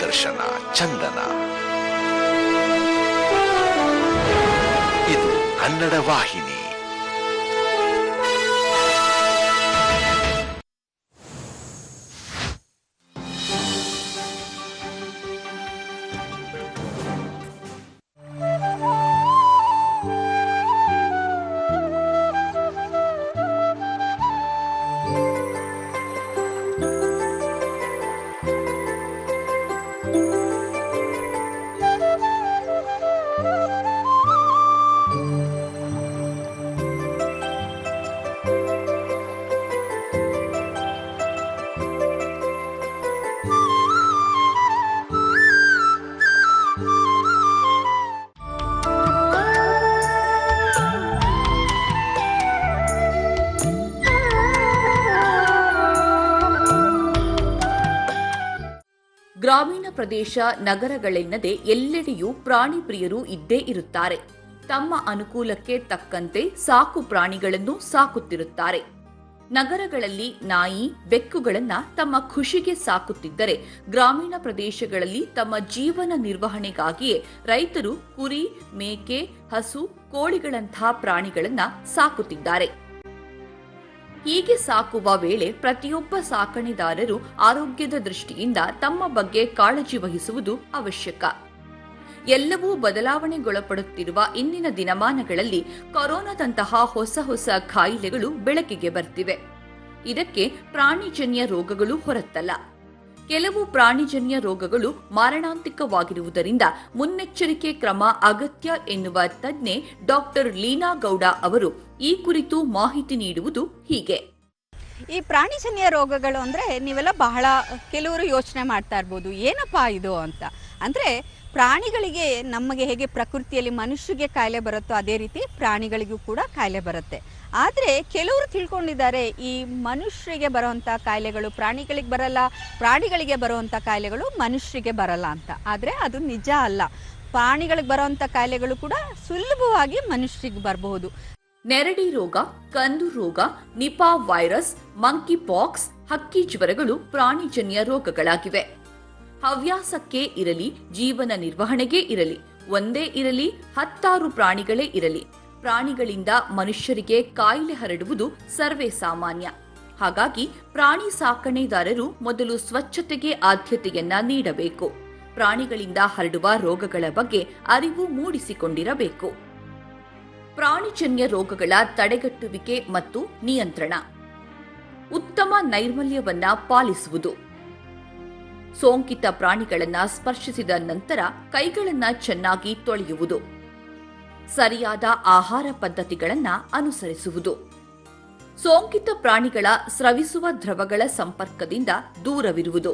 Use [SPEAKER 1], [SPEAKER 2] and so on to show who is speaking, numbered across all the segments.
[SPEAKER 1] ದೂರದರ್ಶನ ಚಂದನ. ಇದು ಕನ್ನಡ ವಾಹಿನಿ.
[SPEAKER 2] ಗ್ರಾಮೀಣ ಪ್ರದೇಶ ನಗರಗಳೆನ್ನದೆ ಎಲ್ಲೆಡೆಯೂ ಪ್ರಾಣಿ ಪ್ರಿಯರು ಇದ್ದೇ ಇರುತ್ತಾರೆ. ತಮ್ಮ ಅನುಕೂಲಕ್ಕೆ ತಕ್ಕಂತೆ ಸಾಕು ಪ್ರಾಣಿಗಳನ್ನು ಸಾಕುತ್ತಿರುತ್ತಾರೆ. ನಗರಗಳಲ್ಲಿ ನಾಯಿ, ಬೆಕ್ಕುಗಳನ್ನು ತಮ್ಮ ಖುಷಿಗೆ ಸಾಕುತ್ತಿದ್ದರೆ ಗ್ರಾಮೀಣ ಪ್ರದೇಶಗಳಲ್ಲಿ ತಮ್ಮ ಜೀವನ ನಿರ್ವಹಣೆಗಾಗಿಯೇ ರೈತರು ಕುರಿ, ಮೇಕೆ, ಹಸು, ಕೋಳಿಗಳಂತಹ ಪ್ರಾಣಿಗಳನ್ನು ಸಾಕುತ್ತಿದ್ದಾರೆ. ಹೀಗೆ ಸಾಕುವ ವೇಳೆ ಪ್ರತಿಯೊಬ್ಬ ಸಾಕಣೆದಾರರು ಆರೋಗ್ಯದ ದೃಷ್ಟಿಯಿಂದ ತಮ್ಮ ಬಗ್ಗೆ ಕಾಳಜಿ ವಹಿಸುವುದು ಅವಶ್ಯಕ. ಎಲ್ಲವೂ ಬದಲಾವಣೆಗೊಳಪಡುತ್ತಿರುವ ಇಂದಿನ ದಿನಮಾನಗಳಲ್ಲಿ ಕೊರೋನಾದಂತಹ ಹೊಸ ಹೊಸ ಕಾಯಿಲೆಗಳು ಬೆಳಕಿಗೆ ಬರ್ತಿವೆ. ಇದಕ್ಕೆ ಪ್ರಾಣಿಜನ್ಯ ರೋಗಗಳು ಹೊರತಲ್ಲ ಕೆಲವು ಪ್ರಾಣಿಜನ್ಯ ರೋಗಗಳು ಮಾರಣಾಂತಿಕವಾಗಿರುವುದರಿಂದ ಮುನ್ನೆಚ್ಚರಿಕೆ ಕ್ರಮ ಅಗತ್ಯ ಎನ್ನುವ ತಜ್ಞೆ ಡಾಕ್ಟರ್ ಲೀನಾ ಗೌಡ ಅವರು ಈ ಕುರಿತು ಮಾಹಿತಿ ನೀಡುವುದು ಹೀಗೆ.
[SPEAKER 3] ಈ ಪ್ರಾಣಿಜನ್ಯ ರೋಗಗಳು ಅಂದರೆ ನೀವೆಲ್ಲ ಬಹಳ ಕೆಲವರು ಯೋಚನೆ ಮಾಡ್ತಾ ಇರ್ಬೋದು, ಏನಪ್ಪಾ ಇದು ಅಂತ. ಅಂದರೆ ಪ್ರಾಣಿಗಳಿಗೆ ನಮಗೆ ಹೇಗೆ ಪ್ರಕೃತಿಯಲ್ಲಿ ಮನುಷ್ಯರಿಗೆ ಕಾಯಿಲೆ ಬರುತ್ತೋ ಅದೇ ರೀತಿ ಪ್ರಾಣಿಗಳಿಗೂ ಕೂಡ ಕಾಯಿಲೆ ಬರುತ್ತೆ. ಆದರೆ ಕೆಲವರು ತಿಳ್ಕೊಂಡಿದ್ದಾರೆ, ಈ ಮನುಷ್ಯರಿಗೆ ಬರುವಂಥ ಕಾಯಿಲೆಗಳು ಪ್ರಾಣಿಗಳಿಗೆ ಬರಲ್ಲ, ಪ್ರಾಣಿಗಳಿಗೆ ಬರುವಂಥ ಕಾಯಿಲೆಗಳು ಮನುಷ್ಯರಿಗೆ ಬರಲ್ಲ ಅಂತ. ಆದರೆ ಅದು ನಿಜ ಅಲ್ಲ. ಪ್ರಾಣಿಗಳಿಗೆ ಬರುವಂಥ ಕಾಯಿಲೆಗಳು ಕೂಡ ಸುಲಭವಾಗಿ ಮನುಷ್ಯರಿಗೆ ಬರಬಹುದು.
[SPEAKER 2] ನೆರಡಿ ರೋಗ, ಕಂದು ರೋಗ, ನಿಪಾ ವೈರಸ್, ಮಂಕಿ ಪಾಕ್ಸ್, ಹಕ್ಕಿ ಜ್ವರಗಳು ಪ್ರಾಣಿಜನ್ಯ ರೋಗಗಳಾಗಿವೆ. ಹವ್ಯಾಸಕ್ಕೆ ಇರಲಿ, ಜೀವನ ನಿರ್ವಹಣೆಗೆ ಇರಲಿ, ಒಂದೇ ಇರಲಿ, ಹತ್ತಾರು ಪ್ರಾಣಿಗಳೇ ಇರಲಿ. ಪ್ರಾಣಿಗಳಿಂದ ಮನುಷ್ಯರಿಗೆ ಕಾಯಿಲೆ ಹರಡುವುದು ಸರ್ವೇ ಸಾಮಾನ್ಯ. ಹಾಗಾಗಿ ಪ್ರಾಣಿ ಸಾಕಣೆದಾರರು ಮೊದಲು ಸ್ವಚ್ಛತೆಗೆ ಆದ್ಯತೆಯನ್ನ ನೀಡಬೇಕು. ಪ್ರಾಣಿಗಳಿಂದ ಹರಡುವ ರೋಗಗಳ ಬಗ್ಗೆ ಅರಿವು ಮೂಡಿಸಿಕೊಂಡಿರಬೇಕು. ಪ್ರಾಣಿಜನ್ಯ ರೋಗಗಳ ತಡೆಗಟ್ಟುವಿಕೆ ಮತ್ತು ನಿಯಂತ್ರಣ. ಉತ್ತಮ ನೈರ್ಮಲ್ಯವನ್ನ ಪಾಲಿಸುವುದು. ಸೋಂಕಿತ ಪ್ರಾಣಿಗಳನ್ನ ಸ್ಪರ್ಶಿಸಿದ ನಂತರ ಕೈಗಳನ್ನ ಚೆನ್ನಾಗಿ ತೊಳೆಯುವುದು. ಸರಿಯಾದ ಆಹಾರ ಪದ್ಧತಿಗಳನ್ನು ಅನುಸರಿಸುವುದು. ಸೋಂಕಿತ ಪ್ರಾಣಿಗಳ ಸ್ರವಿಸುವ ದ್ರವಗಳ ಸಂಪರ್ಕದಿಂದ ದೂರವಿರುವುದು.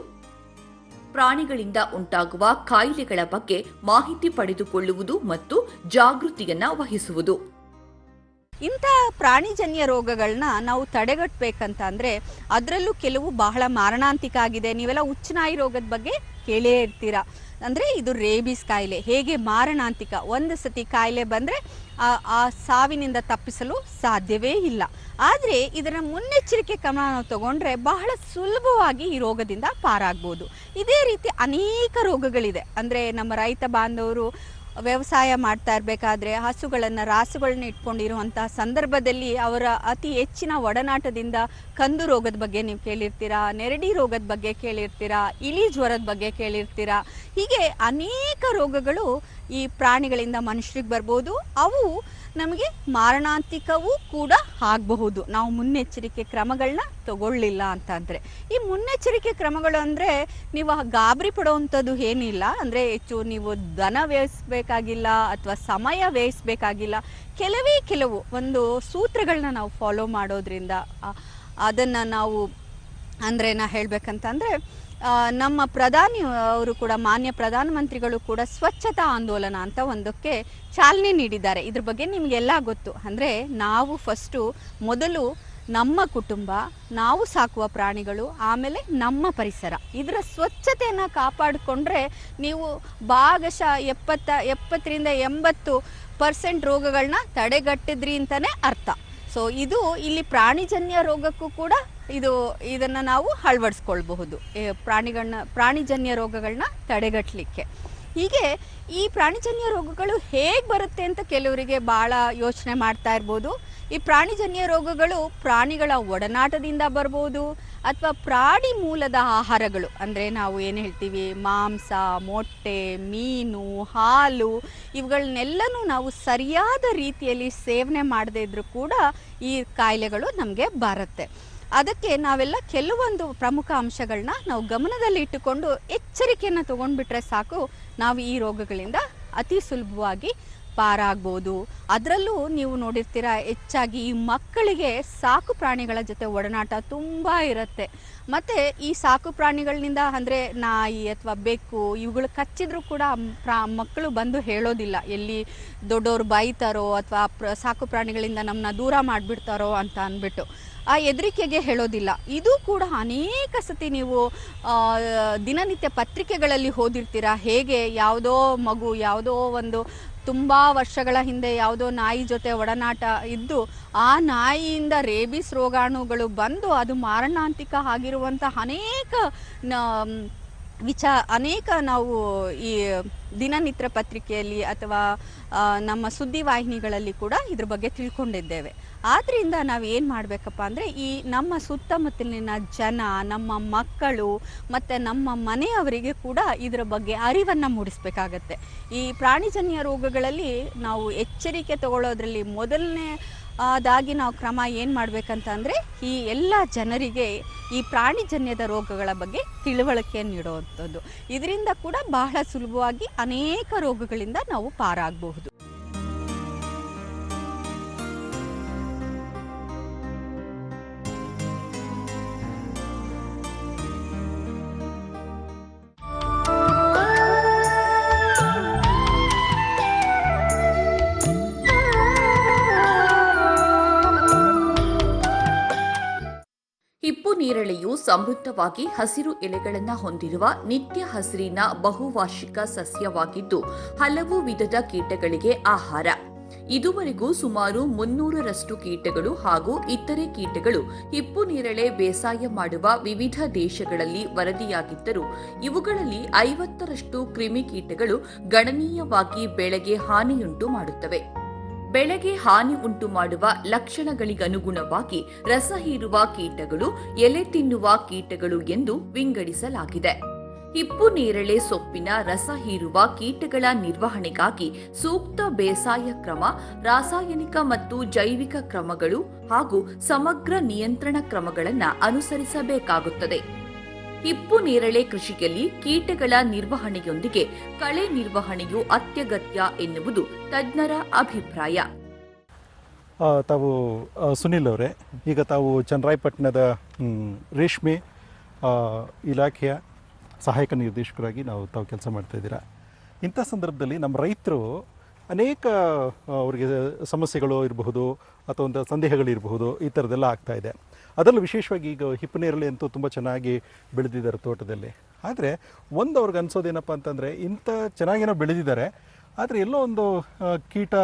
[SPEAKER 2] ಪ್ರಾಣಿಗಳಿಂದ ಉಂಟಾಗುವ ಕಾಯಿಲೆಗಳ ಬಗ್ಗೆ ಮಾಹಿತಿ ಪಡೆದುಕೊಳ್ಳುವುದು ಮತ್ತು ಜಾಗೃತಿಯನ್ನ ವಹಿಸುವುದು.
[SPEAKER 3] ಇಂಥ ಪ್ರಾಣಿಜನ್ಯ ರೋಗಗಳನ್ನ ನಾವು ತಡೆಗಟ್ಟಬೇಕಂತ ಅಂದರೆ ಅದರಲ್ಲೂ ಕೆಲವು ಬಹಳ ಮಾರಣಾಂತಿಕ ಆಗಿದೆ. ನೀವೆಲ್ಲ ಉಚ್ಚನಾಯಿ ರೋಗದ ಬಗ್ಗೆ ಕೇಳೇ ಇರ್ತೀರ? ಅಂದರೆ ಇದು ರೇಬಿಸ್ ಕಾಯಿಲೆ. ಹೇಗೆ ಮಾರಣಾಂತಿಕ ಒಂದು ಸತಿ ಕಾಯಿಲೆ ಬಂದರೆ ಆ ಸಾವಿನಿಂದ ತಪ್ಪಿಸಲು ಸಾಧ್ಯವೇ ಇಲ್ಲ. ಆದರೆ ಇದರ ಮುನ್ನೆಚ್ಚರಿಕೆ ಕ್ರಮ ನಾವು ತಗೊಂಡ್ರೆ ಬಹಳ ಸುಲಭವಾಗಿ ಈ ರೋಗದಿಂದ ಪಾರಾಗ್ಬೋದು. ಇದೇ ರೀತಿ ಅನೇಕ ರೋಗಗಳಿದೆ. ಅಂದರೆ ನಮ್ಮ ರೈತ ಬಾಂಧವರು ವ್ಯವಸಾಯ ಮಾಡ್ತಾ ಇರಬೇಕಾದ್ರೆ ಹಸುಗಳನ್ನು ರಾಸುಗಳನ್ನ ಇಟ್ಕೊಂಡಿರುವಂತಹ ಸಂದರ್ಭದಲ್ಲಿ ಅವರ ಅತಿ ಹೆಚ್ಚಿನ ಒಡನಾಟದಿಂದ ಕಂದು ರೋಗದ ಬಗ್ಗೆ ನೀವು ಕೇಳಿರ್ತೀರಾ, ನೆರಡಿ ರೋಗದ ಬಗ್ಗೆ ಕೇಳಿರ್ತೀರಾ, ಇಲಿ ಜ್ವರದ ಬಗ್ಗೆ ಕೇಳಿರ್ತೀರಾ? ಹೀಗೆ ಅನೇಕ ರೋಗಗಳು ಈ ಪ್ರಾಣಿಗಳಿಂದ ಮನುಷ್ಯರಿಗೆ ಬರ್ಬೋದು. ಅವು ನಮಗೆ ಮಾರಣಾಂತಿಕವೂ ಕೂಡ ಆಗಬಹುದು. ನಾವು ಮುನ್ನೆಚ್ಚರಿಕೆ ಕ್ರಮಗಳನ್ನ ತಗೊಳ್ಳಿಲ್ಲ ಅಂತಂದರೆ. ಈ ಮುನ್ನೆಚ್ಚರಿಕೆ ಕ್ರಮಗಳು ಅಂದರೆ ನೀವು ಗಾಬರಿ ಪಡುವಂಥದ್ದು ಏನಿಲ್ಲ. ಅಂದರೆ ಹೆಚ್ಚು ನೀವು ಧನ ವ್ಯಯಿಸಬೇಕಾಗಿಲ್ಲ ಅಥವಾ ಸಮಯ ವ್ಯಯಿಸಬೇಕಾಗಿಲ್ಲ. ಕೆಲವೇ ಕೆಲವು ಒಂದು ಸೂತ್ರಗಳನ್ನ ನಾವು ಫಾಲೋ ಮಾಡೋದ್ರಿಂದ ಅದನ್ನು ನಾವು ಅಂದರೆ ನಾ ಹೇಳಬೇಕಂತಂದರೆ ನಮ್ಮ ಪ್ರಧಾನಿ ಅವರು ಕೂಡ, ಮಾನ್ಯ ಪ್ರಧಾನಮಂತ್ರಿಗಳು ಕೂಡ ಸ್ವಚ್ಛತಾ ಆಂದೋಲನ ಅಂತ ಒಂದಕ್ಕೆ ಚಾಲನೆ ನೀಡಿದ್ದಾರೆ. ಇದ್ರ ಬಗ್ಗೆ ನಿಮಗೆಲ್ಲ ಗೊತ್ತು. ಅಂದರೆ ನಾವು ಫಸ್ಟು ಮೊದಲು ನಮ್ಮ ಕುಟುಂಬ, ನಾವು ಸಾಕುವ ಪ್ರಾಣಿಗಳು, ಆಮೇಲೆ ನಮ್ಮ ಪರಿಸರ. ಇದರ ಸ್ವಚ್ಛತೆಯನ್ನು ಕಾಪಾಡಿಕೊಂಡ್ರೆ ನೀವು ಭಾಗಶಃ ಎಪ್ಪತ್ತ, ಎಪ್ಪತ್ತರಿಂದ ಎಂಬತ್ತು ಪರ್ಸೆಂಟ್ ರೋಗಗಳನ್ನ ತಡೆಗಟ್ಟಿದ್ರಿ ಅಂತಲೇ ಅರ್ಥ. ಸೊ ಇದು ಇಲ್ಲಿ ಪ್ರಾಣಿಜನ್ಯ ರೋಗಕ್ಕೂ ಕೂಡ ಇದು, ಇದನ್ನು ನಾವು ಅಳವಡಿಸ್ಕೊಳ್ಬಹುದು. ಪ್ರಾಣಿಗಳನ್ನ ಪ್ರಾಣಿಜನ್ಯ ರೋಗಗಳನ್ನ ತಡೆಗಟ್ಟಲಿಕ್ಕೆ ಹೀಗೆ ಈ ಪ್ರಾಣಿಜನ್ಯ ರೋಗಗಳು ಹೇಗೆ ಬರುತ್ತೆ ಅಂತ ಕೆಲವರಿಗೆ ಭಾಳ ಯೋಚನೆ ಮಾಡ್ತಾ ಇರ್ಬೋದು. ಈ ಪ್ರಾಣಿಜನ್ಯ ರೋಗಗಳು ಪ್ರಾಣಿಗಳ ಒಡನಾಟದಿಂದ ಬರ್ಬೋದು ಅಥವಾ ಪ್ರಾಣಿ ಮೂಲದ ಆಹಾರಗಳು, ಅಂದರೆ ನಾವು ಏನು ಹೇಳ್ತೀವಿ? ಮಾಂಸ, ಮೊಟ್ಟೆ, ಮೀನು, ಹಾಲು ಇವುಗಳನ್ನೆಲ್ಲನೂ ನಾವು ಸರಿಯಾದ ರೀತಿಯಲ್ಲಿ ಸೇವನೆ ಮಾಡದೇ ಇದ್ದರೂ ಕೂಡ ಈ ಕಾಯಿಲೆಗಳು ನಮಗೆ ಬರುತ್ತೆ. ಅದಕ್ಕೆ ನಾವೆಲ್ಲ ಕೆಲವೊಂದು ಪ್ರಮುಖ ಅಂಶಗಳನ್ನ ನಾವು ಗಮನದಲ್ಲಿ ಇಟ್ಟುಕೊಂಡು ಎಚ್ಚರಿಕೆಯನ್ನು ತಗೊಂಡ್ಬಿಟ್ರೆ ಸಾಕು. ನಾವು ಈ ರೋಗಗಳಿಂದ ಅತಿ ಸುಲಭವಾಗಿ ಪಾರಾಗ್ಬೋದು. ಅದರಲ್ಲೂ ನೀವು ನೋಡಿರ್ತೀರ, ಹೆಚ್ಚಾಗಿ ಈ ಮಕ್ಕಳಿಗೆ ಸಾಕು ಪ್ರಾಣಿಗಳ ಜೊತೆ ಒಡನಾಟ ತುಂಬ ಇರುತ್ತೆ. ಮತ್ತು ಈ ಸಾಕು ಪ್ರಾಣಿಗಳಿಂದ ಅಂದರೆ ನಾಯಿ ಅಥವಾ ಬೆಕ್ಕು, ಇವುಗಳು ಕಚ್ಚಿದ್ರೂ ಕೂಡ ಪ್ರಾ, ಮಕ್ಕಳು ಬಂದು ಹೇಳೋದಿಲ್ಲ. ಎಲ್ಲಿ ದೊಡ್ಡವರು ಬೈತಾರೋ ಅಥವಾ ಸಾಕು ಪ್ರಾಣಿಗಳಿಂದ ನಮ್ಮನ್ನ ದೂರ ಮಾಡಿಬಿಡ್ತಾರೋ ಅಂತ ಅಂದ್ಬಿಟ್ಟು ಆ ಹೆದರಿಕೆಗೆ ಹೇಳೋದಿಲ್ಲ. ಇದು ಕೂಡ ಅನೇಕ ಸತಿ ನೀವು ದಿನನಿತ್ಯ ಪತ್ರಿಕೆಗಳಲ್ಲಿ ಓದಿರ್ತೀರ, ಹೇಗೆ ಯಾವುದೋ ಮಗು ಯಾವುದೋ ಒಂದು ತುಂಬ ವರ್ಷಗಳ ಹಿಂದೆ ಯಾವುದೋ ನಾಯಿ ಜೊತೆ ಒಡನಾಟ ಇದ್ದು, ಆ ನಾಯಿಯಿಂದ ರೇಬಿಸ್ ರೋಗಾಣುಗಳು ಬಂದು ಅದು ಮಾರಣಾಂತಿಕ ಆಗಿರುವಂತಹ ಅನೇಕ ವಿಚಾ ಅನೇಕ ನಾವು ಈ ದಿನನಿತ್ಯ ಪತ್ರಿಕೆಯಲ್ಲಿ ಅಥವಾ ನಮ್ಮ ಸುದ್ದಿವಾಹಿನಿಗಳಲ್ಲಿ ಕೂಡ ಇದ್ರ ಬಗ್ಗೆ ತಿಳ್ಕೊಂಡಿದ್ದೇವೆ. ಆದ್ದರಿಂದ ನಾವು ಏನು ಮಾಡಬೇಕಪ್ಪ ಅಂದರೆ, ಈ ನಮ್ಮ ಸುತ್ತಮುತ್ತಲಿನ ಜನ, ನಮ್ಮ ಮಕ್ಕಳು ಮತ್ತು ನಮ್ಮ ಮನೆಯವರಿಗೆ ಕೂಡ ಇದರ ಬಗ್ಗೆ ಅರಿವನ್ನು ಮೂಡಿಸಬೇಕಾಗತ್ತೆ. ಈ ಪ್ರಾಣಿಜನ್ಯ ರೋಗಗಳಲ್ಲಿ ನಾವು ಎಚ್ಚರಿಕೆ ತಗೊಳ್ಳೋದ್ರಲ್ಲಿ ಮೊದಲನೇ ಅದಾಗಿ ನಾವು ಕ್ರಮ ಏನು ಮಾಡಬೇಕಂತ ಅಂದರೆ ಈ ಎಲ್ಲ ಜನರಿಗೆ ಈ ಪ್ರಾಣಿಜನ್ಯದ ರೋಗಗಳ ಬಗ್ಗೆ ತಿಳುವಳಿಕೆ ನೀಡುವಂಥದ್ದು. ಇದರಿಂದ ಕೂಡ ಬಹಳ ಸುಲಭವಾಗಿ ಅನೇಕ ರೋಗಗಳಿಂದ ನಾವು ಪಾರಾಗಬಹುದು.
[SPEAKER 2] ಸಮೃದ್ಧವಾಗಿ ಹಸಿರು ಎಲೆಗಳನ್ನು ಹೊಂದಿರುವ ನಿತ್ಯ ಹಸಿರಿನ ಬಹುವಾರ್ಷಿಕ ಸಸ್ಯವಾಗಿದ್ದು ಹಲವು ವಿಧದ ಕೀಟಗಳಿಗೆ ಆಹಾರ. ಇದುವರೆಗೂ ಸುಮಾರು ಮುನ್ನೂರರಷ್ಟು ಕೀಟಗಳು ಹಾಗೂ ಇತರೆ ಕೀಟಗಳು ಹಿಪ್ಪು ನೇರಳೆ ಬೇಸಾಯ ಮಾಡುವ ವಿವಿಧ ದೇಶಗಳಲ್ಲಿ ವರದಿಯಾಗಿದ್ದರೂ ಇವುಗಳಲ್ಲಿ ಐವತ್ತರಷ್ಟು ಕ್ರಿಮಿಕೀಟಗಳು ಗಣನೀಯವಾಗಿ ಬೆಳೆಗೆ ಹಾನಿಯುಂಟು ಮಾಡುತ್ತವೆ. ಬೆಳೆಗೆ ಹಾನಿ ಉಂಟು ಮಾಡುವ ಲಕ್ಷಣಗಳಿಗನುಗುಣವಾಗಿ ರಸ ಹೀರುವ ಕೀಟಗಳು, ಎಲೆ ತಿನ್ನುವ ಕೀಟಗಳು ಎಂದು ವಿಂಗಡಿಸಲಾಗಿದೆ. ಹಿಪ್ಪು ನೇರಳೆ ಸೊಪ್ಪಿನ ರಸ ಹೀರುವ ಕೀಟಗಳ ನಿರ್ವಹಣೆಗಾಗಿ ಸೂಕ್ತ ಬೇಸಾಯ ಕ್ರಮ, ರಾಸಾಯನಿಕ ಮತ್ತು ಜೈವಿಕ ಕ್ರಮಗಳು ಹಾಗೂ ಸಮಗ್ರ ನಿಯಂತ್ರಣ ಕ್ರಮಗಳನ್ನು ಅನುಸರಿಸಬೇಕಾಗುತ್ತದೆ. ಹಿಪ್ಪು ನೇರಳೆ ಕೃಷಿಯಲ್ಲಿ ಕೀಟಗಳ ನಿರ್ವಹಣೆಯೊಂದಿಗೆ ಕಳೆ ನಿರ್ವಹಣೆಯು ಅತ್ಯಗತ್ಯ ಎನ್ನುವುದು ತಜ್ಞರ ಅಭಿಪ್ರಾಯ.
[SPEAKER 4] ತಾವು ಸುನಿಲ್ ಅವರೇ, ಈಗ ತಾವು ಚನ್ನರಾಯಪಟ್ಟಣದ ರೇಷ್ಮೆ ಇಲಾಖೆಯ ಸಹಾಯಕ ನಿರ್ದೇಶಕರಾಗಿ ನಾವು ತಾವು ಕೆಲಸ ಮಾಡ್ತಾ ಇದ್ದೀರಾ. ಇಂಥ ಸಂದರ್ಭದಲ್ಲಿ ನಮ್ಮ ರೈತರು ಅನೇಕ ಅವರಿಗೆ ಸಮಸ್ಯೆಗಳು ಇರಬಹುದು ಅಥವಾ ಒಂದು ಸಂದೇಹಗಳಿರಬಹುದು, ಈ ಥರದ್ದೆಲ್ಲ ಆಗ್ತಾ ಇದೆ. ಅದರಲ್ಲೂ ವಿಶೇಷವಾಗಿ ಈಗ ಹಿಪ್ಪನೇರಳೆ ಅಂತೂ ತುಂಬ ಚೆನ್ನಾಗಿ ಬೆಳೆದಿದ್ದಾರೆ ತೋಟದಲ್ಲಿ. ಆದರೆ ಒಂದು ಅವ್ರಿಗೆ ಅನ್ಸೋದೇನಪ್ಪ ಅಂತಂದರೆ ಇಂಥ ಚೆನ್ನಾಗೇನೋ ಬೆಳೆದಿದ್ದಾರೆ, ಆದರೆ ಎಲ್ಲೋ ಒಂದು ಕೀಟ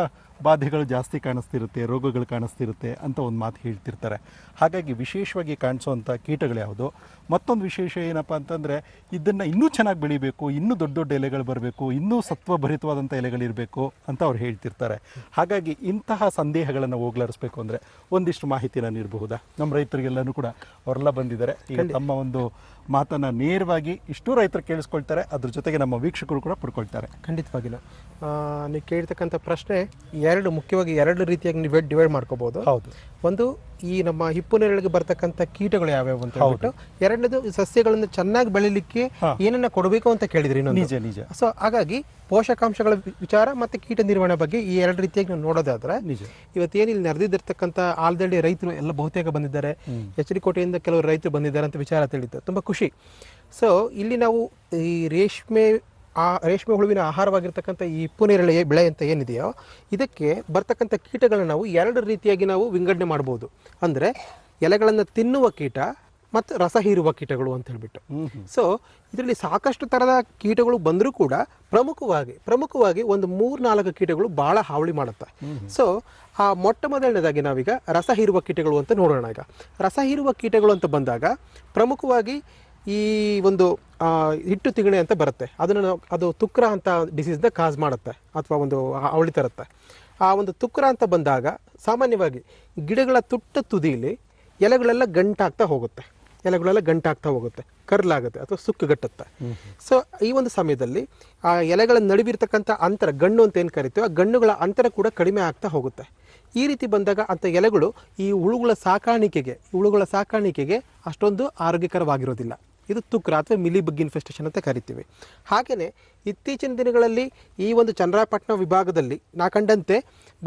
[SPEAKER 4] ಬಾಧೆಗಳು ಜಾಸ್ತಿ ಕಾಣಿಸ್ತಿರುತ್ತೆ ರೋಗಗಳು ಕಾಣಿಸ್ತಿರುತ್ತೆ ಅಂತ ಒಂದು ಮಾತು ಹೇಳ್ತಿರ್ತಾರೆ. ಹಾಗಾಗಿ ವಿಶೇಷವಾಗಿ ಕಾಣಿಸೋವಂಥ ಕೀಟಗಳು ಯಾವುದು? ಮತ್ತೊಂದು ವಿಶೇಷ ಏನಪ್ಪ ಅಂತಂದರೆ ಇದನ್ನು ಇನ್ನೂ ಚೆನ್ನಾಗಿ ಬೆಳಿಬೇಕು ಇನ್ನೂ ದೊಡ್ಡ ದೊಡ್ಡ ಎಲೆಗಳು ಬರಬೇಕು ಇನ್ನೂ ಸತ್ವಭರಿತವಾದಂಥ ಎಲೆಗಳಿರಬೇಕು ಅಂತ ಅವ್ರು ಹೇಳ್ತಿರ್ತಾರೆ. ಹಾಗಾಗಿ ಇಂತಹ ಸಂದೇಹಗಳನ್ನು ಹೋಗ್ಲಾಡಿಸ್ಬೇಕು ಅಂದರೆ ಒಂದಿಷ್ಟು ಮಾಹಿತಿನ ನೀಡಬಹುದಾ ನಮ್ಮ ರೈತರಿಗೆಲ್ಲನೂ ಕೂಡ ಅವರೆಲ್ಲ ಬಂದಿದ್ದಾರೆ. ಈಗ ತಮ್ಮ ಒಂದು ಮಾತನ್ನು ನೇರವಾಗಿ ಇಷ್ಟು ರೈತರು ಕೇಳಿಸ್ಕೊಳ್ತಾರೆ ಅದ್ರ ಜೊತೆಗೆ ನಮ್ಮ ವೀಕ್ಷಕರು ಕೂಡ ಪಡ್ಕೊಳ್ತಾರೆ.
[SPEAKER 5] ಖಂಡಿತವಾಗಿಲ್ಲ. ನೀವು ಕೇಳ್ತಕ್ಕಂಥ ಪ್ರಶ್ನೆ ಎರಡು ಮುಖ್ಯವಾಗಿ ಎರಡು ರೀತಿಯಾಗಿ ನೀವು ಡಿವೈಡ್ ಮಾಡ್ಕೋಬಹುದು
[SPEAKER 4] ಹೌದು.
[SPEAKER 5] ಒಂದು ಈ ನಮ್ಮ ಹಿಪ್ಪು ನೆರಳಿಗೆ ಬರ್ತಕ್ಕಂಥ ಕೀಟಗಳು ಯಾವ್ಯಾವ ಅಂತ ಹೇಳ್ಬಿಟ್ಟು ಎರಡನೇದು ಸಸ್ಯಗಳನ್ನು ಚೆನ್ನಾಗಿ ಬೆಳಿಲಿಕ್ಕೆ. ಏನನ್ನ ಕೊಡಬೇಕು ಅಂತ ಕೇಳಿದ್ರಿ
[SPEAKER 4] ನಿಜ ನಿಜ.
[SPEAKER 5] ಸೊ ಹಾಗಾಗಿ ಪೋಷಕಾಂಶಗಳ ವಿಚಾರ ಮತ್ತೆ ಕೀಟ ನಿರ್ವಹಣೆ ಬಗ್ಗೆ ಈ ಎರಡು ರೀತಿಯಾಗಿ ನಾವು ನೋಡೋದಾದ್ರೆ
[SPEAKER 4] ನಿಜ.
[SPEAKER 5] ಇವತ್ತೇನು ಇಲ್ಲಿ ನೆರೆದಿದ್ದಿರ್ತಕ್ಕಂಥ ಆಲ್ದಳ್ಳಿ ರೈತರು ಎಲ್ಲ ಬಹುತೇಕ ಬಂದಿದ್ದಾರೆ. ಎಚ್ ಡಿ ಕೋಟೆಯಿಂದ ಕೆಲವರು ರೈತರು ಬಂದಿದ್ದಾರೆ ಅಂತ ವಿಚಾರ ತಿಳಿತು ತುಂಬಾ ಖುಷಿ. ಸೊ ಇಲ್ಲಿ ನಾವು ಈ ರೇಷ್ಮೆ ಆ ರೇಷ್ಮೆ ಹುಳುವಿನ ಆಹಾರವಾಗಿರ್ತಕ್ಕಂಥ ಈ ಹಿಪ್ಪುನೇರಳೆ ಬೆಳೆ ಅಂತ ಏನಿದೆಯೋ ಇದಕ್ಕೆ ಬರ್ತಕ್ಕಂಥ ಕೀಟಗಳನ್ನ ನಾವು ಎರಡು ರೀತಿಯಾಗಿ ನಾವು ವಿಂಗಡಣೆ ಮಾಡ್ಬೋದು. ಅಂದರೆ ಎಲೆಗಳನ್ನು ತಿನ್ನುವ ಕೀಟ ಮತ್ತು ರಸ ಹೀರುವ ಕೀಟಗಳು ಅಂತ ಹೇಳ್ಬಿಟ್ಟು. ಸೊ ಇದರಲ್ಲಿ ಸಾಕಷ್ಟು ಥರದ ಕೀಟಗಳು ಬಂದರೂ ಕೂಡ ಪ್ರಮುಖವಾಗಿ ಪ್ರಮುಖವಾಗಿ ಒಂದು ಮೂರು ನಾಲ್ಕು ಕೀಟಗಳು ಭಾಳ ಹಾವಳಿ ಮಾಡುತ್ತೆ. ಸೊ ಆ ಮೊಟ್ಟ ಮೊದಲನೇದಾಗಿ ನಾವೀಗ ರಸ ಹೀರುವ ಕೀಟಗಳು ಅಂತ ನೋಡೋಣ ಈಗ. ರಸ ಹೀರುವ ಕೀಟಗಳು ಅಂತ ಬಂದಾಗ ಪ್ರಮುಖವಾಗಿ ಈ ಒಂದು ಹಿಟ್ಟು ತಿಗಣೆ ಅಂತ ಬರುತ್ತೆ. ಅದನ್ನು ನಾವು ಅದು ತುಕ್ರ ಅಂತ ಡಿಸೀಸ್ನ ಕಾಸ್ ಮಾಡುತ್ತೆ ಅಥವಾ ಒಂದು ಅವಳಿ ತರುತ್ತೆ. ಆ ಒಂದು ತುಕ್ರ ಅಂತ ಬಂದಾಗ ಸಾಮಾನ್ಯವಾಗಿ ಗಿಡಗಳ ತುಟ್ಟ ತುದಿಯಲ್ಲಿ ಎಲೆಗಳೆಲ್ಲ ಗಂಟಾಗ್ತಾ ಹೋಗುತ್ತೆ. ಎಲೆಗಳೆಲ್ಲ ಗಂಟಾಗ್ತಾ ಹೋಗುತ್ತೆ. ಕರ್ಲಾಗುತ್ತೆ ಅಥವಾ ಸುಕ್ಕುಗಟ್ಟುತ್ತೆ. ಸೊ ಈ ಒಂದು ಸಮಯದಲ್ಲಿ ಆ ಎಲೆಗಳ ನಡುವಿರ್ತಕ್ಕಂಥ ಅಂತರ ಗಣ್ಣು ಅಂತ ಏನು ಕರಿತೀವಿ ಆ ಗಣ್ಣುಗಳ ಅಂತರ ಕೂಡ ಕಡಿಮೆ ಆಗ್ತಾ ಹೋಗುತ್ತೆ. ಈ ರೀತಿ ಬಂದಾಗ ಅಂಥ ಎಲೆಗಳು ಈ ಹುಳುಗಳ ಸಾಕಾಣಿಕೆಗೆ ಹುಳುಗಳ ಸಾಕಾಣಿಕೆಗೆ ಅಷ್ಟೊಂದು ಆರೋಗ್ಯಕರವಾಗಿರೋದಿಲ್ಲ. ಇದು ತುಕ್ರ ಅಥವಾ ಮಿಲಿ ಬಗ್ ಇನ್ಫೆಸ್ಟೇಷನ್ ಅಂತ ಕರಿತೀವಿ. ಹಾಗೆಯೇ ಇತ್ತೀಚಿನ ದಿನಗಳಲ್ಲಿ ಈ ಒಂದು ಚಂದ್ರಾಪಟ್ಟಣ ವಿಭಾಗದಲ್ಲಿ ನಾ ಕಂಡಂತೆ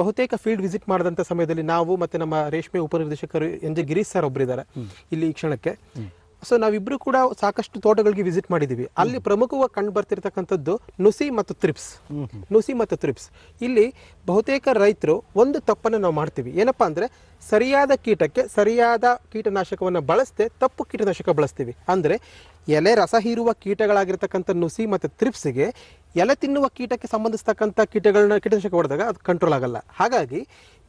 [SPEAKER 5] ಬಹುತೇಕ ಫೀಲ್ಡ್ ವಿಸಿಟ್ ಮಾಡಿದಂಥ ಸಮಯದಲ್ಲಿ ನಾವು ಮತ್ತು ನಮ್ಮ ರೇಷ್ಮೆ ಉಪನಿರ್ದೇಶಕರು ಎನ್ ಜೆ ಗಿರೀಶ್ ಸರ್ ಒಬ್ಬರಿದ್ದಾರೆ ಇಲ್ಲಿ ಈ ಕ್ಷಣಕ್ಕೆ. ಸೊ ನಾವಿಬ್ರು ಕೂಡ ಸಾಕಷ್ಟು ತೋಟಗಳಿಗೆ ವಿಸಿಟ್ ಮಾಡಿದ್ದೀವಿ ಅಲ್ಲಿ ಪ್ರಮುಖವಾಗಿ ಕಂಡು ಬರ್ತಿರ್ತಕ್ಕಂಥದ್ದು ನುಸಿ ಮತ್ತು ತ್ರಿಪ್ಸ್ ನುಸಿ ಮತ್ತು ತ್ರಿಪ್ಸ್ ಇಲ್ಲಿ ಬಹುತೇಕ ರೈತರು ಒಂದು ತಪ್ಪನ್ನು ನಾವು ಮಾಡ್ತೀವಿ. ಏನಪ್ಪಾ ಅಂದರೆ ಸರಿಯಾದ ಕೀಟಕ್ಕೆ ಸರಿಯಾದ ಕೀಟನಾಶಕವನ್ನು ಬಳಸದೆ ತಪ್ಪು ಕೀಟನಾಶಕ ಬಳಸ್ತೀವಿ. ಅಂದ್ರೆ ಎಲೆ ರಸ ಹೀರುವ ಕೀಟಗಳಾಗಿರ್ತಕ್ಕಂಥ ನುಸಿ ಮತ್ತು ತ್ರಿಪ್ಸ್ಗೆ ಎಲೆ ತಿನ್ನುವ ಕೀಟಕ್ಕೆ ಸಂಬಂಧಿಸ್ತಕ್ಕಂಥ ಕೀಟಗಳನ್ನ ಕೀಟನಾಶಕ ಹೊಡೆದಾಗ ಅದು ಕಂಟ್ರೋಲ್ ಆಗಲ್ಲ. ಹಾಗಾಗಿ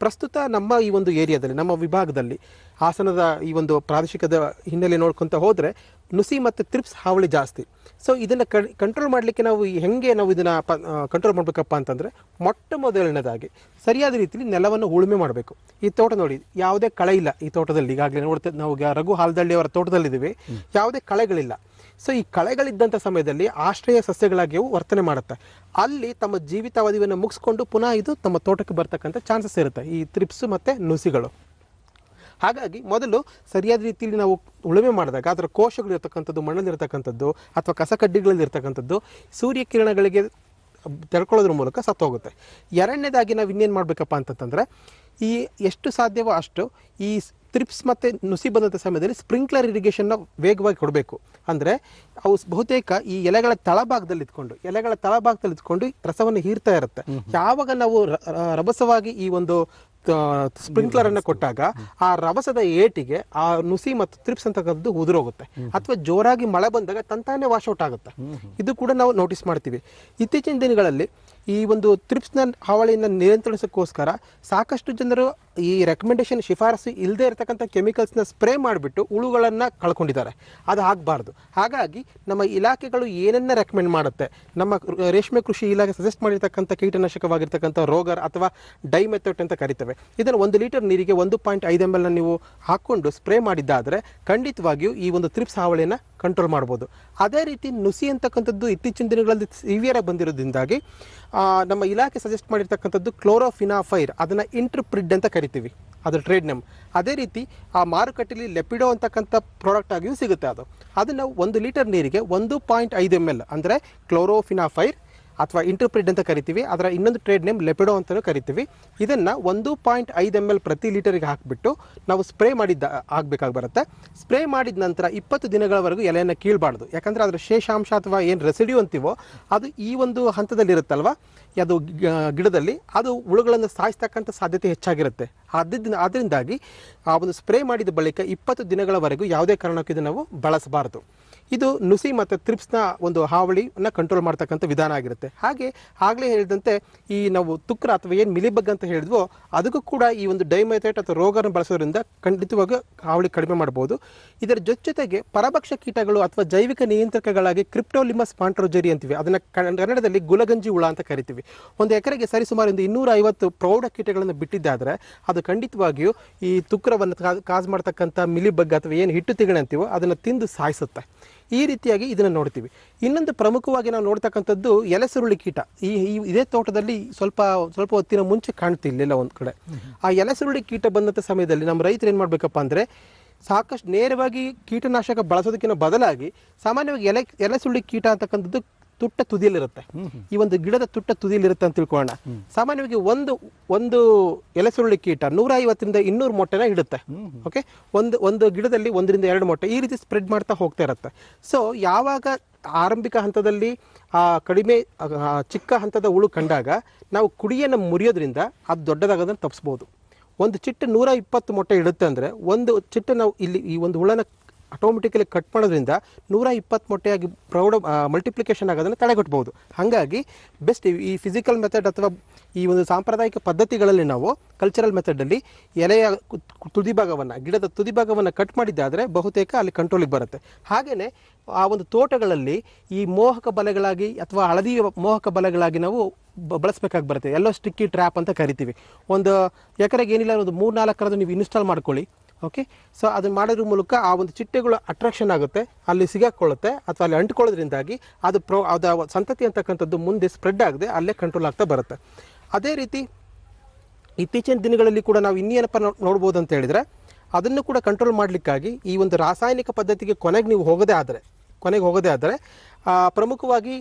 [SPEAKER 5] ಪ್ರಸ್ತುತ ನಮ್ಮ ಈ ಒಂದು ಏರಿಯಾದಲ್ಲಿ ನಮ್ಮ ವಿಭಾಗದಲ್ಲಿ ಹಾಸನದ ಈ ಒಂದು ಪ್ರಾದೇಶಿಕದ ಹಿನ್ನೆಲೆ ನೋಡ್ಕೊಂತ ಹೋದರೆ ನುಸಿ ಮತ್ತು ತ್ರಿಪ್ಸ್ ಹಾವಳಿ ಜಾಸ್ತಿ. ಸೊ ಇದನ್ನು ಕಂಟ್ರೋಲ್ ಮಾಡಲಿಕ್ಕೆ ನಾವು ಹೆಂಗೆ ನಾವು ಇದನ್ನ ಕಂಟ್ರೋಲ್ ಮಾಡಬೇಕಪ್ಪ ಅಂತಂದರೆ ಮೊಟ್ಟ ಮೊದಲನೇದಾಗಿ ಸರಿಯಾದ ರೀತಿಯಲ್ಲಿ ನೆಲವನ್ನು ಉಳುಮೆ ಮಾಡಬೇಕು. ಈ ತೋಟ ನೋಡಿ ಯಾವುದೇ ಕಳೆ ಇಲ್ಲ ಈ ತೋಟದಲ್ಲಿ. ಈಗಾಗಲೇ ನೋಡ್ತಾ ನಾವು ರಘು ಹಾಲ್ದಳ್ಳಿ ಅವರ ತೋಟದಲ್ಲಿದ್ದೀವಿ ಯಾವುದೇ ಕಳೆಗಳಿಲ್ಲ. ಸೊ ಈ ಕಳೆಗಳಿದ್ದಂಥ ಸಮಯದಲ್ಲಿ ಆಶ್ರಯ ಸಸ್ಯಗಳಾಗಿ ವರ್ತನೆ ಮಾಡುತ್ತೆ. ಅಲ್ಲಿ ತಮ್ಮ ಜೀವಿತಾವಧಿಯನ್ನು ಮುಗಿಸ್ಕೊಂಡು ಪುನಃ ಇದು ತಮ್ಮ ತೋಟಕ್ಕೆ ಬರ್ತಕ್ಕಂಥ ಚಾನ್ಸಸ್ ಇರುತ್ತೆ, ಈ ತ್ರಿಪ್ಸ್ ಮತ್ತು ನುಸಿಗಳು. ಹಾಗಾಗಿ ಮೊದಲು ಸರಿಯಾದ ರೀತಿಯಲ್ಲಿ ನಾವು ಉಳುಮೆ ಮಾಡಿದಾಗ ಅದರ ಕೋಶಗಳು ಇರ್ತಕ್ಕಂಥದ್ದು ಮಣ್ಣಲ್ಲಿರ್ತಕ್ಕಂಥದ್ದು ಅಥವಾ ಕಸಕಡ್ಡಿಗಳಲ್ಲಿ ಸೂರ್ಯಕಿರಣಗಳಿಗೆ ಸೂರ್ಯ ಕಿರಣಗಳಿಗೆ ತೆಳ್ಕೊಳ್ಳೋದ್ರ ಮೂಲಕ ಸತ್ತೋಗುತ್ತೆ. ಎರಡನೇದಾಗಿ ನಾವು ಇನ್ನೇನು ಮಾಡಬೇಕಪ್ಪ ಅಂತಂತಂದರೆ, ಈ ಎಷ್ಟು ಸಾಧ್ಯವೋ ಅಷ್ಟು ಈ ತ್ರಿಪ್ಸ್ ಮತ್ತು ನುಸಿ ಬಂದಂಥ ಸಮಯದಲ್ಲಿ ಸ್ಪ್ರಿಂಕ್ಲರ್ ಇರಿಗೇಷನ್ನ ವೇಗವಾಗಿ ಕೊಡಬೇಕು. ಅಂದರೆ ಅವು ಬಹುತೇಕ ಈ ಎಲೆಗಳ ತಳಭಾಗದಲ್ಲಿ ಇದ್ಕೊಂಡು ಎಲೆಗಳ ತಳಭಾಗದಲ್ಲಿ ಇದ್ಕೊಂಡು ರಸವನ್ನು ಹೀರ್ತಾ ಇರುತ್ತೆ. ಯಾವಾಗ ನಾವು ರಭಸವಾಗಿ ಈ ಒಂದು ಸ್ಪ್ರಿಂಕ್ಲರ್ ಅನ್ನು ಕೊಟ್ಟಾಗ ಆ ರಭಸದ ಏಟಿಗೆ ಆ ನುಸಿ ಮತ್ತು ತ್ರಿಪ್ಸ್ ಅಂತಕ್ಕಂಥದ್ದು ಉದುರೋಗುತ್ತೆ. ಅಥವಾ ಜೋರಾಗಿ ಮಳೆ ಬಂದಾಗ ತಂತಾನೆ ಔಟ್ ಆಗುತ್ತೆ. ಇದು ಕೂಡ ನಾವು ನೋಟಿಸ್ ಮಾಡ್ತೀವಿ. ಇತ್ತೀಚಿನ ದಿನಗಳಲ್ಲಿ ಈ ಒಂದು ತ್ರಿಪ್ಸ್ನ ಹಾವಳಿಯನ್ನು ನಿಯಂತ್ರಿಸೋಕ್ಕೋಸ್ಕರ ಸಾಕಷ್ಟು ಜನರು ಈ ರೆಕಮೆಂಡೇಶನ್ ಶಿಫಾರಸು ಇಲ್ಲದೆ ಇರತಕ್ಕಂಥ ಕೆಮಿಕಲ್ಸ್ನ ಸ್ಪ್ರೇ ಮಾಡಿಬಿಟ್ಟು ಹುಳುಗಳನ್ನು ಕಳ್ಕೊಂಡಿದ್ದಾರೆ. ಅದು ಆಗಬಾರ್ದು. ಹಾಗಾಗಿ ನಮ್ಮ ಇಲಾಖೆಗಳು ಏನನ್ನ ರೆಕಮೆಂಡ್ ಮಾಡುತ್ತೆ? ನಮ್ಮ ರೇಷ್ಮೆ ಕೃಷಿ ಇಲಾಖೆ ಸಜೆಸ್ಟ್ ಮಾಡಿರ್ತಕ್ಕಂಥ ಕೀಟನಾಶಕವಾಗಿರ್ತಕ್ಕಂಥ ರೋಗರ್ ಅಥವಾ ಡೈಮೆಥೋಟ್ ಅಂತ ಕರಿತೇವೆ. ಇದನ್ನು ಒಂದು ಲೀಟರ್ ನೀರಿಗೆ ಒಂದು ಪಾಯಿಂಟ್ ಐದು ಎಂ ಎಲ್ನ ನೀವು ಹಾಕ್ಕೊಂಡು ಸ್ಪ್ರೇ ಮಾಡಿದ್ದಾದರೆ ಖಂಡಿತವಾಗಿಯೂ ಈ ಒಂದು ತ್ರಿಪ್ಸ್ ಹಾವಳಿಯನ್ನು ಕಂಟ್ರೋಲ್ ಮಾಡ್ಬೋದು. ಅದೇ ರೀತಿ ನುಸಿ ಅಂತಕ್ಕಂಥದ್ದು ಇತ್ತೀಚಿನ ದಿನಗಳಲ್ಲಿ ಸಿವಿಯರಾಗಿ ಬಂದಿರೋದ್ರಿಂದಾಗಿ ನಮ್ಮ ಇಲಾಖೆ ಸಜೆಸ್ಟ್ ಮಾಡಿರ್ತಕ್ಕಂಥದ್ದು ಕ್ಲೋರೋಫಿನಾಫೈರ್ ಅದನ್ನು ಇಂಟ್ರಪ್ರಿಡ್ ಅಂತ ಕರಿತೀವಿ. ಅದರ ಟ್ರೇಡ್ ನೇಮ್ ಅದೇ ರೀತಿ ಆ ಮಾರುಕಟ್ಟೆಯಲ್ಲಿ ಲೆಪಿಡೋ ಅಂತಕ್ಕಂಥ ಪ್ರಾಡಕ್ಟ್ ಆಗಿಯೂ ಸಿಗುತ್ತೆ ಅದು. ಅದನ್ನು ಒಂದು ಲೀಟರ್ ನೀರಿಗೆ ಒಂದು ಪಾಯಿಂಟ್ ಐದು ಎಂ ಎಲ್ ಅಂದರೆ ಕ್ಲೋರೋಫಿನಾಫೈರ್ ಅಥವಾ ಇಂಟರ್ಪ್ರಿಡ್ ಅಂತ ಕರಿತೀವಿ. ಅದರ ಇನ್ನೊಂದು ಟ್ರೇಡ್ ನೇಮ್ ಲೆಪಿಡೋ ಅಂತಲೂ ಕರಿತೀವಿ. ಇದನ್ನು ಒಂದು ಪಾಯಿಂಟ್ ಐದು ಎಂ ಎಲ್ ಪ್ರತಿ ಲೀಟರಿಗೆ ಹಾಕಿಬಿಟ್ಟು ನಾವು ಸ್ಪ್ರೇ ಮಾಡಿದ್ದ, ಆಗಬೇಕಾಗಿ ಬರುತ್ತೆ. ಸ್ಪ್ರೇ ಮಾಡಿದ ನಂತರ ಇಪ್ಪತ್ತು ದಿನಗಳವರೆಗೂ ಎಲೆಯನ್ನು ಕೀಳಬಾರ್ದು. ಯಾಕಂದರೆ ಅದರ ಶೇಷಾಂಶ ಅಥವಾ ಏನು ರೆಸಿಡ್ಯೂ ಅಂತೀವೋ, ಅದು ಈ ಒಂದು ಹಂತದಲ್ಲಿ ಇರುತ್ತಲ್ವ ಅದು ಗಿಡದಲ್ಲಿ ಅದು ಹುಳುಗಳನ್ನು ಸಾಯಿಸ್ತಕ್ಕಂಥ ಸಾಧ್ಯತೆ ಹೆಚ್ಚಾಗಿರುತ್ತೆ. ಆದ್ದರಿಂದ ಅದರಿಂದಾಗಿ ಆ ಒಂದು ಸ್ಪ್ರೇ ಮಾಡಿದ ಬಳಿಕ ಇಪ್ಪತ್ತು ದಿನಗಳವರೆಗೂ ಯಾವುದೇ ಕಾರಣಕ್ಕೂ ಇದನ್ನು ನಾವು ಬಳಸಬಾರದು. ಇದು ನುಸಿ ಮತ್ತು ತ್ರಿಪ್ಸ್ನ ಒಂದು ಹಾವಳಿನ ಕಂಟ್ರೋಲ್ ಮಾಡ್ತಕ್ಕಂಥ ವಿಧಾನ ಆಗಿರುತ್ತೆ. ಹಾಗೆ ಆಗಲೇ ಹೇಳಿದಂತೆ ಈ ನಾವು ತುಕ್ರ ಅಥವಾ ಏನು ಮಿಲಿಬಗ್ ಅಂತ ಹೇಳಿದ್ವೋ, ಅದಕ್ಕೂ ಕೂಡ ಈ ಒಂದು ಡೈಮೈಥೈಟ್ ಅಥವಾ ರೋಗನ ಬಳಸೋದ್ರಿಂದ ಖಂಡಿತವಾಗಿ ಹಾವಳಿ ಕಡಿಮೆ ಮಾಡ್ಬೋದು. ಇದರ ಜೊತೆ ಜೊತೆಗೆ ಪರಭಕ್ಷ ಕೀಟಗಳು ಅಥವಾ ಜೈವಿಕ ನಿಯಂತ್ರಕಗಳಾಗಿ ಕ್ರಿಪ್ಟೋಲಿಮಸ್ ಪಾಂಟ್ರೋಜರಿ ಅಂತೀವಿ. ಅದನ್ನು ಕನ್ನಡದಲ್ಲಿ ಗುಲಗಂಜಿ ಹುಳ ಅಂತ ಕರಿತೀವಿ. ಒಂದು ಎಕರೆಗೆ ಸರಿಸುಮಾರು ಒಂದು ಇನ್ನೂರ ಐವತ್ತು ಪ್ರೌಢ ಕೀಟಗಳನ್ನು ಬಿಟ್ಟಿದ್ದಾದರೆ, ಅದು ಖಂಡಿತವಾಗಿಯೂ ಈ ತುಕ್ರವನ್ನು ಕಾಸ್ ಮಾಡ್ತಕ್ಕಂಥ ಮಿಲಿಬಗ್ ಅಥವಾ ಏನು ಹಿಟ್ಟು ತಿಗಳಂತೀವೋ, ಅದನ್ನು ತಿಂದು ಸಾಯಿಸುತ್ತೆ. ಈ ರೀತಿಯಾಗಿ ಇದನ್ನು ನೋಡ್ತೀವಿ. ಇನ್ನೊಂದು ಪ್ರಮುಖವಾಗಿ ನಾವು ನೋಡ್ತಕ್ಕಂಥದ್ದು ಎಲೆಸುರುಳಿ ಕೀಟ. ಈ ಇದೇ ತೋಟದಲ್ಲಿ ಸ್ವಲ್ಪ ಸ್ವಲ್ಪ ಹೊತ್ತಿನ ಮುಂಚೆ ಕಾಣ್ತಿರ್ಲಿಲ್ಲ ಒಂದು ಕಡೆ. ಆ ಎಲೆಸುರುಳಿ ಕೀಟ ಬಂದಂಥ ಸಮಯದಲ್ಲಿ ನಮ್ಮ ರೈತರು ಏನು ಮಾಡಬೇಕಪ್ಪ ಅಂದರೆ ಸಾಕಷ್ಟು ನೇರವಾಗಿ ಕೀಟನಾಶಕ ಬಳಸೋದಕ್ಕಿಂತ ಬದಲಾಗಿ ಸಾಮಾನ್ಯವಾಗಿ ಎಲೆ, ಎಲೆಸುರುಳಿ ಕೀಟ ಅಂತಕ್ಕಂಥದ್ದು ತುಟ್ಟ ತುದಿಯಲ್ಲಿರುತ್ತೆ. ಈ ಒಂದು ಗಿಡದ ತುಟ್ಟ ತುದಿಯಲ್ಲಿರುತ್ತೆ ಅಂತ ತಿಳ್ಕೊಳ್ಳೋಣ. ಸಾಮಾನ್ಯವಾಗಿ ಒಂದು ಒಂದು ಎಲೆ ಸುರುಳಿ ಕೀಟ ನೂರ ಐವತ್ತರಿಂದ ಇನ್ನೂರು ಮೊಟ್ಟೆನ ಇಡುತ್ತೆ. ಓಕೆ ಒಂದು ಒಂದು ಗಿಡದಲ್ಲಿ ಒಂದರಿಂದ ಎರಡು ಮೊಟ್ಟೆ ಈ ರೀತಿ ಸ್ಪ್ರೆಡ್ ಮಾಡ್ತಾ ಹೋಗ್ತಾ ಇರುತ್ತೆ. ಸೊ ಯಾವಾಗ ಆರಂಭಿಕ ಹಂತದಲ್ಲಿ ಆ ಕಡಿಮೆ ಚಿಕ್ಕ ಹಂತದ ಹುಳು ಕಂಡಾಗ ನಾವು ಕುಡಿಯನ್ನು ಮುರಿಯೋದ್ರಿಂದ ಅದು ದೊಡ್ಡದಾಗೋದನ್ನು ತಪ್ಪಿಸ್ಬೋದು ಒಂದು ಚಿಟ್ಟ ನೂರ ಇಪ್ಪತ್ತು ಮೊಟ್ಟೆ ಇಡುತ್ತೆ ಅಂದರೆ ಒಂದು ಚಿಟ್ಟ ನಾವು ಇಲ್ಲಿ ಈ ಒಂದು ಹುಳನ ಆಟೋಮೆಟಿಕಲಿ ಕಟ್ ಮಾಡೋದ್ರಿಂದ ನೂರ ಇಪ್ಪತ್ತು ಮೊಟ್ಟೆಯಾಗಿ ಪ್ರೌಢ ಮಲ್ಟಿಪ್ಲಿಕೇಶನ್ ಆಗೋದನ್ನು ತಡೆಗಟ್ಟಬಹುದು ಹಾಗಾಗಿ ಬೆಸ್ಟ್ ಈ ಫಿಸಿಕಲ್ ಮೆಥಡ್ ಅಥವಾ ಈ ಒಂದು ಸಾಂಪ್ರದಾಯಿಕ ಪದ್ಧತಿಗಳಲ್ಲಿ ನಾವು ಕಲ್ಚರಲ್ ಮೆಥಡಲ್ಲಿ ಎಲೆಯ ತುದಿ ಭಾಗವನ್ನು, ಗಿಡದ ತುದಿ ಭಾಗವನ್ನು ಕಟ್ ಮಾಡಿದ್ದಾದರೆ ಬಹುತೇಕ ಅಲ್ಲಿ ಕಂಟ್ರೋಲಿಗೆ ಬರುತ್ತೆ. ಹಾಗೆಯೇ ಆ ಒಂದು ತೋಟಗಳಲ್ಲಿ ಈ ಮೋಹಕ ಬಲೆಗಳಾಗಿ ಅಥವಾ ಹಳದಿ ಮೋಹಕ ಬಲೆಗಳಾಗಿ ನಾವು ಬಳಸಬೇಕಾಗಿ ಬರುತ್ತೆ. ಎಲ್ಲೋ ಸ್ಟಿಕ್ಕಿ ಟ್ರ್ಯಾಪ್ ಅಂತ ಕರಿತೀವಿ. ಒಂದು ಎಕರೆಗೆ ಏನಿಲ್ಲ ಒಂದು ಮೂರು ನಾಲ್ಕರದ್ದು ನೀವು ಇನ್ಸ್ಟಾಲ್ ಮಾಡ್ಕೊಳ್ಳಿ. ಓಕೆ ಸೊ ಅದನ್ನ ಮಾಡೋದ್ರ ಮೂಲಕ ಆ ಒಂದು ಚಿಟ್ಟೆಗಳು ಅಟ್ರಾಕ್ಷನ್ ಆಗುತ್ತೆ. ಅಲ್ಲಿ ಸಿಗಾಕೊಳ್ಳುತ್ತೆ ಅಥವಾ ಅಲ್ಲಿ ಅಂಟ್ಕೊಳ್ಳೋದ್ರಿಂದಾಗಿ ಅದು ಪ್ರೊ ಅದು ಸಂತತಿ ಅಂತಕ್ಕಂಥದ್ದು ಮುಂದೆ ಸ್ಪ್ರೆಡ್ ಆಗದೆ ಅಲ್ಲೇ ಕಂಟ್ರೋಲ್ ಆಗ್ತಾ ಬರುತ್ತೆ. ಅದೇ ರೀತಿ ಇತ್ತೀಚಿನ ದಿನಗಳಲ್ಲಿ ಕೂಡ ನಾವು ಇನ್ನೇನಪ್ಪ ನೋಡ್ಬೋದು ಅಂತ ಹೇಳಿದರೆ, ಅದನ್ನು ಕೂಡ ಕಂಟ್ರೋಲ್ ಮಾಡಲಿಕ್ಕಾಗಿ ಈ ಒಂದು ರಾಸಾಯನಿಕ ಪದ್ಧತಿಗೆ ಕೊನೆಗೆ ನೀವು ಹೋಗದೇ ಆದರೆ ಕೊನೆಗೆ ಹೋಗೋದೇ ಆದರೆ ಪ್ರಮುಖವಾಗಿ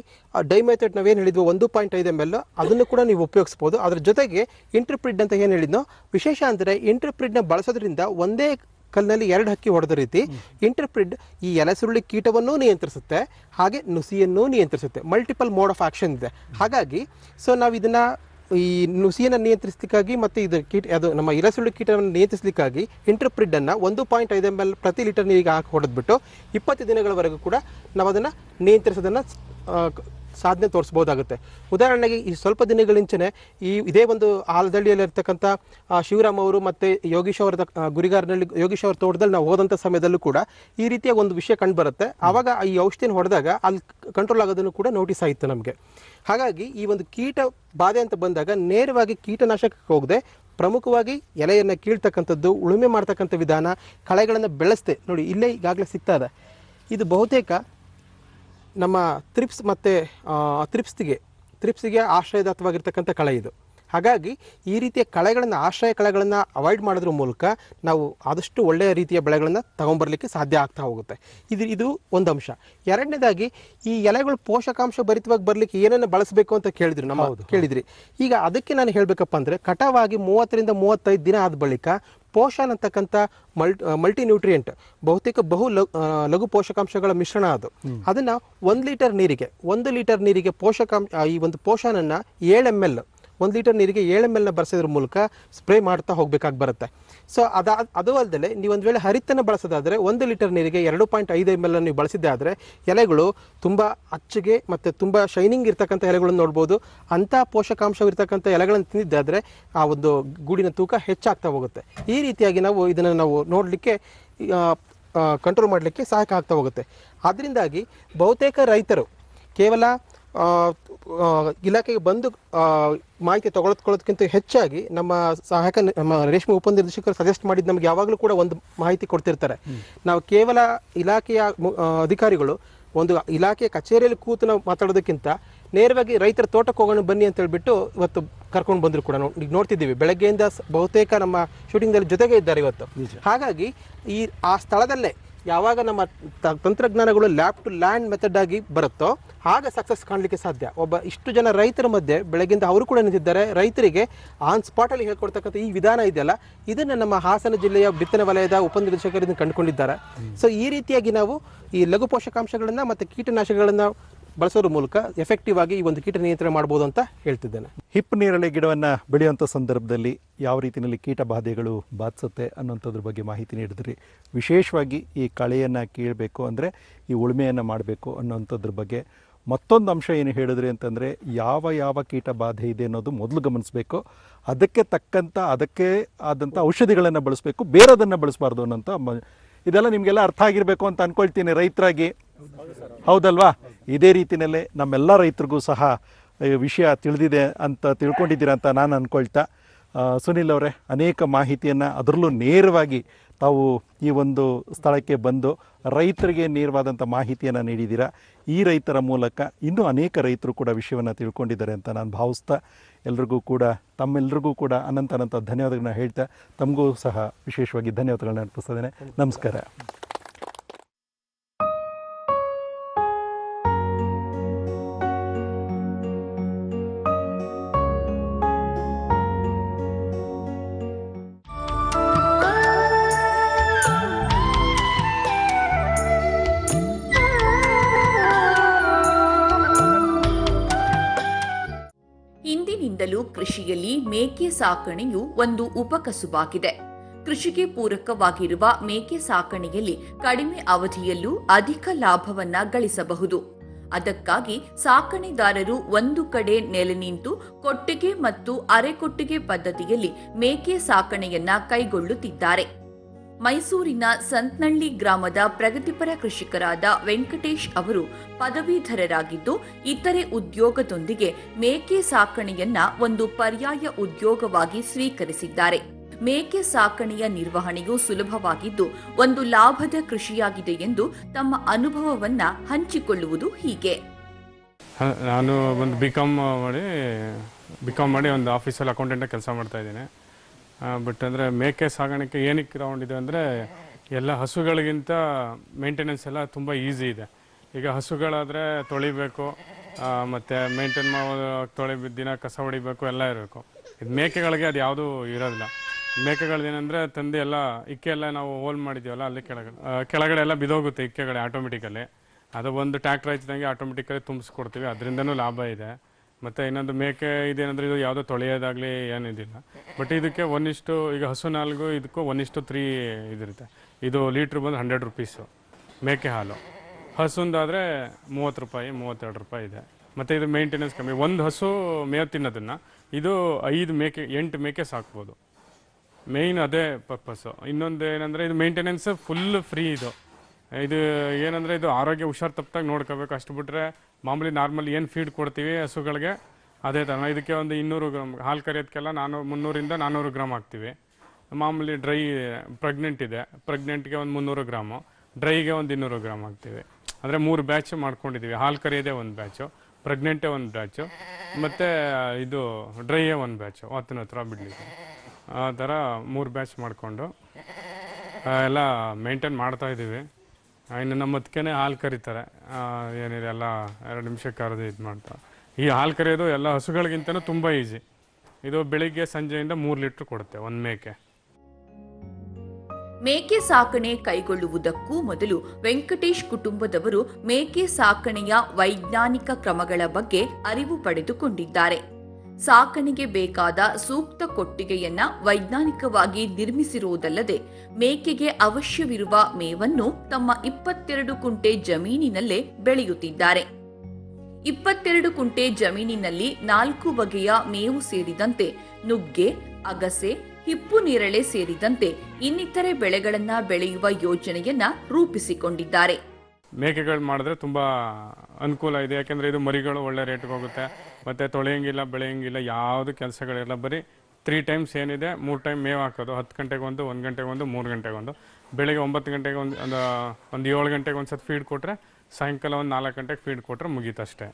[SPEAKER 5] ಡೈಮೆಥಡ್ ಏನು ಹೇಳಿದ್ವಿ ಒಂದು ಪಾಯಿಂಟ್ ಐದು ಎಂ ಎಲ್ ಅದನ್ನು ಕೂಡ ನೀವು ಉಪಯೋಗಿಸ್ಬೋದು. ಅದ್ರ ಜೊತೆಗೆ ಇಂಟರ್ಪ್ರಿಡ್ ಅಂತ ಏನು ಹೇಳಿದ್ನೋ, ವಿಶೇಷ ಅಂದರೆ ಇಂಟರ್ಪ್ರಿಡ್ನ ಬಳಸೋದ್ರಿಂದ ಒಂದೇ ಕಲ್ಲಿನಲ್ಲಿ ಎರಡು ಹಕ್ಕಿ ಹೊಡೆದ ರೀತಿ ಇಂಟರ್ಪ್ರಿಡ್ ಈ ಎಲೆಸುರುಳಿ ಕೀಟವನ್ನು ನಿಯಂತ್ರಿಸುತ್ತೆ, ಹಾಗೆ ನುಸಿಯನ್ನು ನಿಯಂತ್ರಿಸುತ್ತೆ. ಮಲ್ಟಿಪಲ್ ಮೋಡ್ ಆಫ್ ಆಕ್ಷನ್ ಇದೆ. ಹಾಗಾಗಿ, ಸೊ ನಾವು ಇದನ್ನ ಈ ನುಸಿಯನ್ನು ನಿಯಂತ್ರಿಸಲಿಕ್ಕಾಗಿ ಮತ್ತು ಇದು ಕೀಟ ಅದು ನಮ್ಮ ಇಲಸುಳ್ಳು ಕೀಟವನ್ನು ನಿಯಂತ್ರಿಸಲಿಕ್ಕಾಗಿ ಇಂಟರ್ಪ್ರಿಡ್ಡನ್ನು ಒಂದು ಪಾಯಿಂಟ್ ಐದು ಎಂ ಎಲ್ ಪ್ರತಿ ಲೀಟರ್ ನೀರಿಗೆ ಹಾಕಿ ಹೊಡೆದ್ಬಿಟ್ಟು ಇಪ್ಪತ್ತು ದಿನಗಳವರೆಗೂ ಕೂಡ ನಾವು ಅದನ್ನು ನಿಯಂತ್ರಿಸೋದನ್ನು ಸಾಧನೆ ತೋರಿಸ್ಬೋದಾಗುತ್ತೆ ಉದಾಹರಣೆಗೆ ಈ ಸ್ವಲ್ಪ ದಿನಗಳಿಂಚನೆ ಈ ಇದೇ ಒಂದು ಆಲದಳ್ಳಿಯಲ್ಲಿರ್ತಕ್ಕಂಥ ಶಿವರಾಮ್ ಅವರು ಮತ್ತು ಯೋಗೀಶ್ ಅವರದ ಆ, ಗುರಿಗಾರನಲ್ಲಿ ಯೋಗೀಶ್ ಅವರ ತೋಟದಲ್ಲಿ ನಾವು ಹೋದಂಥ ಸಮಯದಲ್ಲೂ ಕೂಡ ಈ ರೀತಿಯ ಒಂದು ವಿಷಯ ಕಂಡು ಬರುತ್ತೆ ಆವಾಗ ಈ ಔಷಧಿನ ಹೊಡೆದಾಗ ಅಲ್ಲಿ ಕಂಟ್ರೋಲ್ ಆಗೋದನ್ನು ಕೂಡ ನೋಟಿಸ್ ಆಯಿತು ನಮಗೆ. ಹಾಗಾಗಿ ಈ ಒಂದು ಕೀಟ ಬಾಧೆ ಅಂತ ಬಂದಾಗ ನೇರವಾಗಿ ಕೀಟನಾಶಕಕ್ಕೆ ಹೋಗದೆ ಪ್ರಮುಖವಾಗಿ ಎಲೆಯನ್ನು ಕೀಳ್ತಕ್ಕಂಥದ್ದು ಉಳುಮೆ ಮಾಡ್ತಕ್ಕಂಥ ವಿಧಾನ ಕಳೆಗಳನ್ನು ಬೆಳೆಸ್ದೆ. ನೋಡಿ ಇಲ್ಲೇ ಈಗಾಗಲೇ ಸಿಗ್ತಾ ಇದೆ. ಇದು ಬಹುತೇಕ ನಮ್ಮ ತ್ರಿಪ್ಸ್ ಮತ್ತು ತ್ರಿಪ್ಸ್ಗೆ ತ್ರಿಪ್ಸಿಗೆ ಆಶ್ರಯದಾತವಾಗಿರ್ತಕ್ಕಂಥ ಕಳೆ ಇದು. ಹಾಗಾಗಿ ಈ ರೀತಿಯ ಕಳೆಗಳನ್ನು ಆಶ್ರಯ ಕಳೆಗಳನ್ನು ಅವಾಯ್ಡ್ ಮಾಡೋದ್ರ ಮೂಲಕ ನಾವು ಆದಷ್ಟು ಒಳ್ಳೆಯ ರೀತಿಯ ಬೆಳೆಗಳನ್ನು ತಗೊಂಬರ್ಲಿಕ್ಕೆ ಸಾಧ್ಯ ಆಗ್ತಾ ಹೋಗುತ್ತೆ. ಇದು ಇದು ಒಂದು ಅಂಶ. ಎರಡನೇದಾಗಿ ಈ ಎಲೆಗಳು ಪೋಷಕಾಂಶ ಭರಿತವಾಗಿ ಬರಲಿಕ್ಕೆ ಏನನ್ನು ಬಳಸಬೇಕು ಅಂತ ಕೇಳಿದ್ರು ನಮ್ಮ ಕೇಳಿದ್ರಿ. ಈಗ ಅದಕ್ಕೆ ನಾನು ಹೇಳಬೇಕಪ್ಪ ಅಂದರೆ ಕಟಾವಾಗಿ ಮೂವತ್ತರಿಂದ ಮೂವತ್ತೈದು ದಿನ ಆದ ಬಳಿಕ ಪೋಷನ್ ಅಂತಕ್ಕಂಥ ಮಲ್ಟಿ ಮಲ್ಟಿ ನ್ಯೂಟ್ರಿಯೆಂಟ್ ಬಹುತೇಕ ಬಹು ಲಘು ಪೋಷಕಾಂಶಗಳ ಮಿಶ್ರಣ ಅದು. ಅದನ್ನ ಒಂದು ಲೀಟರ್ ನೀರಿಗೆ ಒಂದು ಲೀಟರ್ ನೀರಿಗೆ ಪೋಷಕಾಂಶ ಈ ಒಂದು ಪೋಷಾನನ್ನು ಏಳು ಎಂ ಎಲ್ ಒಂದು ಲೀಟರ್ ನೀರಿಗೆ ಏಳು ಎಂ ಎಲ್ನ ಬರೆಸೋದ್ರ ಮೂಲಕ ಸ್ಪ್ರೇ ಮಾಡ್ತಾ ಹೋಗ್ಬೇಕಾಗಿ ಬರುತ್ತೆ. ಸೊ ಅದ, ಅದು ಅಲ್ಲದೆ ನೀವು ಒಂದು ವೇಳೆ ಹರಿತನ ಬಳಸೋದಾದರೆ ಒಂದು ಲೀಟರ್ ನೀರಿಗೆ ಎರಡು ಪಾಯಿಂಟ್ ಐದು ಎಂ ಎಲ್ ನೀವು ಬಳಸಿದ್ದೆ ಆದರೆ ಎಲೆಗಳು ತುಂಬ ಅಚ್ಚಗೆ ಮತ್ತು ತುಂಬ ಶೈನಿಂಗ್ ಇರ್ತಕ್ಕಂಥ ಎಲೆಗಳನ್ನು ನೋಡ್ಬೋದು. ಅಂಥ ಪೋಷಕಾಂಶವಿರ್ತಕ್ಕಂಥ ಎಲೆಗಳನ್ನು ತಿಂದಿದ್ದಾದರೆ ಆ ಒಂದು ಗೂಡಿನ ತೂಕ ಹೆಚ್ಚಾಗ್ತಾ ಹೋಗುತ್ತೆ. ಈ ರೀತಿಯಾಗಿ ನಾವು ಇದನ್ನು ನಾವು ನೋಡಲಿಕ್ಕೆ ಕಂಟ್ರೋಲ್ ಮಾಡಲಿಕ್ಕೆ ಸಹಾಯಕ ಆಗ್ತಾ ಹೋಗುತ್ತೆ. ಅದರಿಂದಾಗಿ ಬಹುತೇಕ ರೈತರು ಕೇವಲ ಇಲಾಖೆಗೆ ಬಂದು ಮಾಹಿತಿ ತಗೊಳ್ಕೊಳ್ಳೋದಕ್ಕಿಂತ ಹೆಚ್ಚಾಗಿ ನಮ್ಮ ಸಹಾಯಕ ನಮ್ಮ ರೇಷ್ಮೆ ಉಪನಿರ್ದೇಶಕರು ಸಜೆಸ್ಟ್ ಮಾಡಿದ್ದು ನಮ್ಗೆ ಯಾವಾಗಲೂ ಕೂಡ ಒಂದು ಮಾಹಿತಿ ಕೊಡ್ತಿರ್ತಾರೆ. ನಾವು ಕೇವಲ ಇಲಾಖೆಯ ಅಧಿಕಾರಿಗಳು ಒಂದು ಇಲಾಖೆಯ ಕಚೇರಿಯಲ್ಲಿ ಕೂತು ನಾವು ಮಾತಾಡೋದಕ್ಕಿಂತ ನೇರವಾಗಿ ರೈತರ ತೋಟಕ್ಕೆ ಹೋಗೋಣ ಬನ್ನಿ ಅಂತ ಹೇಳ್ಬಿಟ್ಟು ಇವತ್ತು ಕರ್ಕೊಂಡು ಬಂದ್ರು ಕೂಡ ಈಗ ನೋಡ್ತಿದ್ದೀವಿ. ಬೆಳಗ್ಗೆಯಿಂದ ಬಹುತೇಕ ನಮ್ಮ ಶೂಟಿಂಗ್ದಲ್ಲಿ ಜೊತೆಗೆ ಇದ್ದಾರೆ ಇವತ್ತು. ಹಾಗಾಗಿ ಈ ಆ ಸ್ಥಳದಲ್ಲೇ ಯಾವಾಗ ನಮ್ಮ ತಂತ್ರಜ್ಞಾನಗಳು ಲ್ಯಾಪ್ ಟು ಲ್ಯಾಂಡ್ ಮೆಥಡ್ ಆಗಿ ಬರುತ್ತೋ ಆಗ ಸಕ್ಸಸ್ ಕಾಣಲಿಕ್ಕೆ ಸಾಧ್ಯ. ಒಬ್ಬ ಇಷ್ಟು ಜನ ರೈತರ ಮಧ್ಯೆ ಬೆಳಗಿಂದ ಅವರು ಕೂಡ ನಿಂತಿದ್ದಾರೆ. ರೈತರಿಗೆ ಆನ್ ಸ್ಪಾಟ್ ಅಲ್ಲಿ ಹೇಳ್ಕೊಡ್ತಕ್ಕಂಥ ಈ ವಿಧಾನ ಇದೆಯಲ್ಲ ಇದನ್ನ ನಮ್ಮ ಹಾಸನ ಜಿಲ್ಲೆಯ ಬಿತ್ತನೆ ವಲಯದ ಉಪನಿರ್ದೇಶಕರು ಇದನ್ನು ಕಂಡುಕೊಂಡಿದ್ದಾರೆ. ಸೊ ಈ ರೀತಿಯಾಗಿ ನಾವು ಈ ಲಘು ಪೋಷಕಾಂಶಗಳನ್ನು ಮತ್ತೆ ಕೀಟನಾಶಕಗಳನ್ನು ಬಳಸೋದ್ರ ಮೂಲಕ ಎಫೆಕ್ಟಿವ್ ಆಗಿ ಈ ಒಂದು ಕೀಟ ನಿಯಂತ್ರಣ ಮಾಡ್ಬೋದು ಅಂತ ಹೇಳ್ತಿದ್ದೇನೆ.
[SPEAKER 4] ಹಿಪ್ ನೇರಳೆ ಗಿಡವನ್ನು ಬೆಳೆಯುವಂಥ ಸಂದರ್ಭದಲ್ಲಿ ಯಾವ ರೀತಿಯಲ್ಲಿ ಕೀಟ ಬಾಧೆಗಳು ಬಾಧಿಸುತ್ತೆ ಅನ್ನೋಂಥದ್ರ ಬಗ್ಗೆ ಮಾಹಿತಿ ನೀಡಿದ್ರಿ. ವಿಶೇಷವಾಗಿ ಈ ಕಳೆಯನ್ನು ಕೀಳಬೇಕು ಅಂದರೆ ಈ ಉಳುಮೆಯನ್ನು ಮಾಡಬೇಕು ಅನ್ನೋಂಥದ್ರ ಬಗ್ಗೆ ಮತ್ತೊಂದು ಅಂಶ ಏನು ಹೇಳಿದ್ರಿ ಅಂತಂದರೆ ಯಾವ ಯಾವ ಕೀಟ ಬಾಧೆ ಇದೆ ಅನ್ನೋದು ಮೊದಲು ಗಮನಿಸಬೇಕು. ಅದಕ್ಕೆ ತಕ್ಕಂಥ ಅದಕ್ಕೆ ಆದಂಥ ಔಷಧಿಗಳನ್ನು ಬಳಸಬೇಕು. ಬೇರೆದನ್ನು ಬಳಸಬಾರ್ದು ಅನ್ನೋಂಥ ಇದೆಲ್ಲ ನಿಮಗೆಲ್ಲ ಅರ್ಥ ಆಗಿರಬೇಕು ಅಂತ ಅಂದ್ಕೊಳ್ತೀನಿ ರೈತರಾಗಿ. ಹೌದಲ್ವಾ? ಇದೇ ರೀತಿಯಲ್ಲೇ ನಮ್ಮೆಲ್ಲ ರೈತರಿಗೂ ಸಹ ಈ ವಿಷಯ ತಿಳಿದಿದೆ ಅಂತ ತಿಳ್ಕೊಂಡಿದ್ದೀರಾ ಅಂತ ನಾನು ಅಂದ್ಕೊಳ್ತಾ ಸುನಿಲ್ ಅವರೇ, ಅನೇಕ ಮಾಹಿತಿಯನ್ನು ಅದರಲ್ಲೂ ನೇರವಾಗಿ ತಾವು ಈ ಒಂದು ಸ್ಥಳಕ್ಕೆ ಬಂದು ರೈತರಿಗೆ ನೇರವಾದಂಥ ಮಾಹಿತಿಯನ್ನು ನೀಡಿದ್ದೀರಾ? ಈ ರೈತರ ಮೂಲಕ ಇನ್ನೂ ಅನೇಕ ರೈತರು ಕೂಡ ವಿಷಯವನ್ನು ತಿಳ್ಕೊಂಡಿದ್ದಾರೆ ಅಂತ ನಾನು ಭಾವಿಸ್ತಾ ಎಲ್ರಿಗೂ ಕೂಡ, ತಮ್ಮೆಲ್ರಿಗೂ ಕೂಡ ಅನಂತ ಅನಂತ ಧನ್ಯವಾದಗಳನ್ನ ಹೇಳ್ತಾ ತಮಗೂ ಸಹ ವಿಶೇಷವಾಗಿ ಧನ್ಯವಾದಗಳನ್ನ ಅರ್ಪಿಸ್ತಾ ನಮಸ್ಕಾರ.
[SPEAKER 2] ಸಾಕಣೆಯು ಒಂದು ಉಪಕಸುಬಾಗಿದೆ. ಕೃಷಿಗೆ ಪೂರಕವಾಗಿರುವ ಮೇಕೆ ಸಾಕಣೆಯಲ್ಲಿ ಕಡಿಮೆ ಅವಧಿಯಲ್ಲೂ ಅಧಿಕ ಲಾಭವನ್ನ ಗಳಿಸಬಹುದು. ಅದಕ್ಕಾಗಿ ಸಾಕಣೆದಾರರು ಒಂದು ಕಡೆ ನೆಲೆ ನಿಂತು ಕೊಟ್ಟಿಗೆ ಮತ್ತು ಅರೆಕೊಟ್ಟಿಗೆ ಪದ್ಧತಿಯಲ್ಲಿ ಮೇಕೆ ಸಾಕಣೆಯನ್ನ ಕೈಗೊಳ್ಳುತ್ತಿದ್ದಾರೆ. ಮೈಸೂರಿನ ಸಂತ್ನಳ್ಳಿ ಗ್ರಾಮದ ಪ್ರಗತಿಪರ ಕೃಷಿಕರಾದ ವೆಂಕಟೇಶ್ ಅವರು ಪದವೀಧರರಾಗಿದ್ದು, ಇತರೆ ಉದ್ಯೋಗದೊಂದಿಗೆ ಮೇಕೆ ಸಾಕಣೆಯನ್ನ ಒಂದು ಪರ್ಯಾಯ ಉದ್ಯೋಗವಾಗಿ ಸ್ವೀಕರಿಸಿದ್ದಾರೆ. ಮೇಕೆ ಸಾಕಣೆಯ ನಿರ್ವಹಣೆಯು ಸುಲಭವಾಗಿದ್ದು, ಒಂದು ಲಾಭದ ಕೃಷಿಯಾಗಿದೆ ಎಂದು ತಮ್ಮ ಅನುಭವವನ್ನ ಹಂಚಿಕೊಳ್ಳುವುದು ಹೀಗೆ.
[SPEAKER 6] ನಾನು ಒಂದು ಮಾಡಿ ಮಾಡಿ ಒಂದು ಆಫೀಸಲ್ಲಿ ಅಕೌಂಟೆಂಟ್ ಕೆಲಸ ಮಾಡ್ತಾ ಇದ್ದೀನಿ. ಬಟ್ ಅಂದರೆ ಮೇಕೆ ಸಾಗಾಣಿಕೆ ಏನಕ್ಕೆ ಇದೆ ಅಂದರೆ ಎಲ್ಲ ಹಸುಗಳಿಗಿಂತ ಮೇಂಟೆನೆನ್ಸ್ ಎಲ್ಲ ತುಂಬ ಈಸಿ ಇದೆ. ಈಗ ಹಸುಗಳಾದರೆ ತೊಳಿಬೇಕು ಮತ್ತು ಮೇಂಟೈನ್ ಮಾಡೋ ತೊಳಿ ದಿನ ಕಸ ಹೊಡಿಬೇಕು ಎಲ್ಲ ಇರಬೇಕು. ಇದು ಮೇಕೆಗಳಿಗೆ ಅದು ಯಾವುದೂ ಇರೋದಿಲ್ಲ. ಮೇಕೆಗಳದ್ದೇನೆಂದರೆ ತಂದೆ ಎಲ್ಲ ಇಕ್ಕೆ ಎಲ್ಲ ನಾವು ಹೋಲ್ ಮಾಡಿದ್ದೀವಲ್ಲ ಅಲ್ಲಿ ಕೆಳಗಡೆ ಕೆಳಗಡೆ ಎಲ್ಲ ಬಿದೋಗುತ್ತೆ ಇಕ್ಕೆಗಳೇ ಆಟೋಮೆಟಿಕಲ್ಲಿ ಅದು ಒಂದು ಟ್ಯಾಕ್ಟ್ರ್ ಹಚ್ಚಿದಂಗೆ ಆಟೋಮೆಟಿಕಲಿ ತುಂಬಿಸ್ಕೊಡ್ತೀವಿ. ಅದರಿಂದನೂ ಲಾಭ ಇದೆ. ಮತ್ತು ಇನ್ನೊಂದು ಮೇಕೆ ಇದೇನಂದ್ರೆ ಇದು ಯಾವುದೋ ತೊಳೆಯೋದಾಗಲಿ ಏನಿದಿಲ್ಲ. ಬಟ್ ಇದಕ್ಕೆ ಒಂದಿಷ್ಟು ಈಗ ಹಸು ನಾಲ್ಕು, ಇದಕ್ಕೂ ಒಂದಿಷ್ಟು ತ್ರೀ ಇದಿರುತ್ತೆ. ಇದು ಲೀಟ್ರ್ ಬಂದು ಹಂಡ್ರೆಡ್ ರುಪೀಸು ಮೇಕೆ ಹಾಲು. ಹಸುಂದಾದರೆ ಮೂವತ್ತು ರೂಪಾಯಿ, ಮೂವತ್ತೆರಡು ರೂಪಾಯಿ ಇದೆ. ಮತ್ತು ಇದು ಮೇಂಟೆನೆನ್ಸ್ ಕಮ್ಮಿ. ಒಂದು ಹಸು ಮೇವು ತಿನ್ನೋದನ್ನು ಇದು ಐದು ಮೇಕೆ, ಎಂಟು ಮೇಕೆ ಸಾಕ್ಬೋದು. ಮೇಯ್ನ್ ಅದೇ ಪರ್ಪಸ್ಸು ಇನ್ನೊಂದು ಏನಂದರೆ ಇದು ಮೇಂಟೆನೆನ್ಸ್ ಫುಲ್ ಫ್ರೀ ಇದು. ಇದು ಏನಂದರೆ ಇದು ಆರೋಗ್ಯ ಹುಷಾರು ತಪ್ಪಾಗಿ ನೋಡ್ಕೋಬೇಕು ಅಷ್ಟು ಬಿಟ್ಟರೆ ಮಾಮೂಲಿ ನಾರ್ಮಲ್ ಏನು ಫೀಡ್ ಕೊಡ್ತೀವಿ ಹಸುಗಳಿಗೆ ಅದೇ ಥರ ಇದಕ್ಕೆ ಒಂದು ಇನ್ನೂರು ಗ್ರಾಮ್ ಹಾಲು ಕರೆಯೋದಕ್ಕೆಲ್ಲ ನಾನು ಮುನ್ನೂರಿಂದ ನಾನ್ನೂರು ಗ್ರಾಮ್ ಹಾಕ್ತೀವಿ. ಮಾಮೂಲಿ ಡ್ರೈ ಪ್ರೆಗ್ನೆಂಟ್ ಇದೆ. ಪ್ರೆಗ್ನೆಂಟ್ಗೆ ಒಂದು ಮುನ್ನೂರು ಗ್ರಾಮು ಡ್ರೈಗೆ ಒಂದು ಇನ್ನೂರು ಗ್ರಾಮ್ ಹಾಕ್ತೀವಿ. ಅಂದರೆ ಮೂರು ಬ್ಯಾಚ್ ಮಾಡ್ಕೊಂಡಿದ್ದೀವಿ ಹಾಲು ಕರೆಯೋದೇ ಒಂದು ಬ್ಯಾಚು ಪ್ರೆಗ್ನೆಂಟೇ ಒಂದು ಬ್ಯಾಚು ಮತ್ತು ಇದು ಡ್ರೈಯೇ ಒಂದು ಬ್ಯಾಚು ಹತ್ತಿನ ಹತ್ರ ಬಿಡಲಿಕ್ಕೆ. ಆ ಥರ ಮೂರು ಬ್ಯಾಚ್ ಮಾಡಿಕೊಂಡು ಎಲ್ಲ ಮೇಂಟೈನ್ ಮಾಡ್ತಾ ಇದ್ದೀವಿ ಆ, ಇನ್ನು ನಮ್ಮ ಅದಕ್ಕೇನೆ ಹಾಲು ಕರೀತಾರೆ. ಏನಿದೆ, ಎಲ್ಲ ಎರಡು ನಿಮಿಷ ಕರೆದು ಇದು ಮಾಡ್ತಾ. ಈ ಹಾಲು ಕರೆಯೋದು ಎಲ್ಲ ಹಸುಗಳಿಗಿಂತನೂ ತುಂಬ ಈಸಿ ಇದು ಬೆಳಿಗ್ಗೆ ಸಂಜೆಯಿಂದ ಮೂರು ಲೀಟ್ರ್ ಕೊಡುತ್ತೆ, ಒಂದು ಮೇಕೆ.
[SPEAKER 2] ಮೇಕೆ ಸಾಕಣೆ ಕೈಗೊಳ್ಳುವುದಕ್ಕೂ ಮೊದಲು ವೆಂಕಟೇಶ್ ಕುಟುಂಬದವರು ಮೇಕೆ ಸಾಕಣೆಯ ವೈಜ್ಞಾನಿಕ ಕ್ರಮಗಳ ಬಗ್ಗೆ ಅರಿವು ಪಡೆದುಕೊಂಡಿದ್ದಾರೆ. ಸಾಕಣೆಗೆ ಬೇಕಾದ ಸೂಕ್ತ ಕೊಟ್ಟಿಗೆಯನ್ನ ವೈಜ್ಞಾನಿಕವಾಗಿ ನಿರ್ಮಿಸಿರುವುದಲ್ಲದೆ ಮೇಕೆಗೆ ಅವಶ್ಯವಿರುವ ಮೇವನ್ನು ತಮ್ಮ ಇಪ್ಪತ್ತೆರಡು ಕುಂಟೆ ಜಮೀನಿನಲ್ಲೇ ಬೆಳೆಯುತ್ತಿದ್ದಾರೆ. ಇಪ್ಪತ್ತೆರಡು ಕುಂಟೆ ಜಮೀನಿನಲ್ಲಿ ನಾಲ್ಕು ಬಗೆಯ ಮೇವು ಸೇರಿದಂತೆ ನುಗ್ಗೆ, ಅಗಸೆ, ಹಿಪ್ಪು ನೇರಳೆ ಸೇರಿದಂತೆ ಇನ್ನಿತರೆ ಬೆಳೆಗಳನ್ನ ಬೆಳೆಯುವ ಯೋಜನೆಯನ್ನ ರೂಪಿಸಿಕೊಂಡಿದ್ದಾರೆ.
[SPEAKER 6] ಮೇಕೆಗಳು ಮಾಡಿದ್ರೆ ತುಂಬ ಅನುಕೂಲ ಇದೆ. ಯಾಕೆಂದರೆ ಇದು ಮರಿಗಳು ಒಳ್ಳೆ ರೇಟ್ಗೆ ಹೋಗುತ್ತೆ. ಮತ್ತು ತೊಳೆಯಂಗಿಲ್ಲ, ಬೆಳೆಯಂಗಿಲ್ಲ, ಯಾವುದು ಕೆಲಸಗಳಿಲ್ಲ. ಬರೀ ತ್ರೀ ಟೈಮ್ಸ್ ಏನಿದೆ, ಮೂರು ಟೈಮ್ ಮೇವು ಹಾಕೋದು. ಹತ್ತು ಗಂಟೆಗೊಂದು, ಒಂದು ಗಂಟೆಗೊಂದು, ಮೂರು ಗಂಟೆಗೊಂದು. ಬೆಳಿಗ್ಗೆ ಒಂಬತ್ತು ಗಂಟೆಗೆ ಒಂದು ಒಂದು ಒಂದು ಏಳು ಗಂಟೆಗೆ ಒಂದು ಸತಿ ಫೀಡ್ ಕೊಟ್ಟರೆ ಸಾಯಂಕಾಲ ಒಂದು ನಾಲ್ಕು ಗಂಟೆಗೆ ಫೀಡ್ ಕೊಟ್ಟರೆ ಮುಗೀತಷ್ಟೇ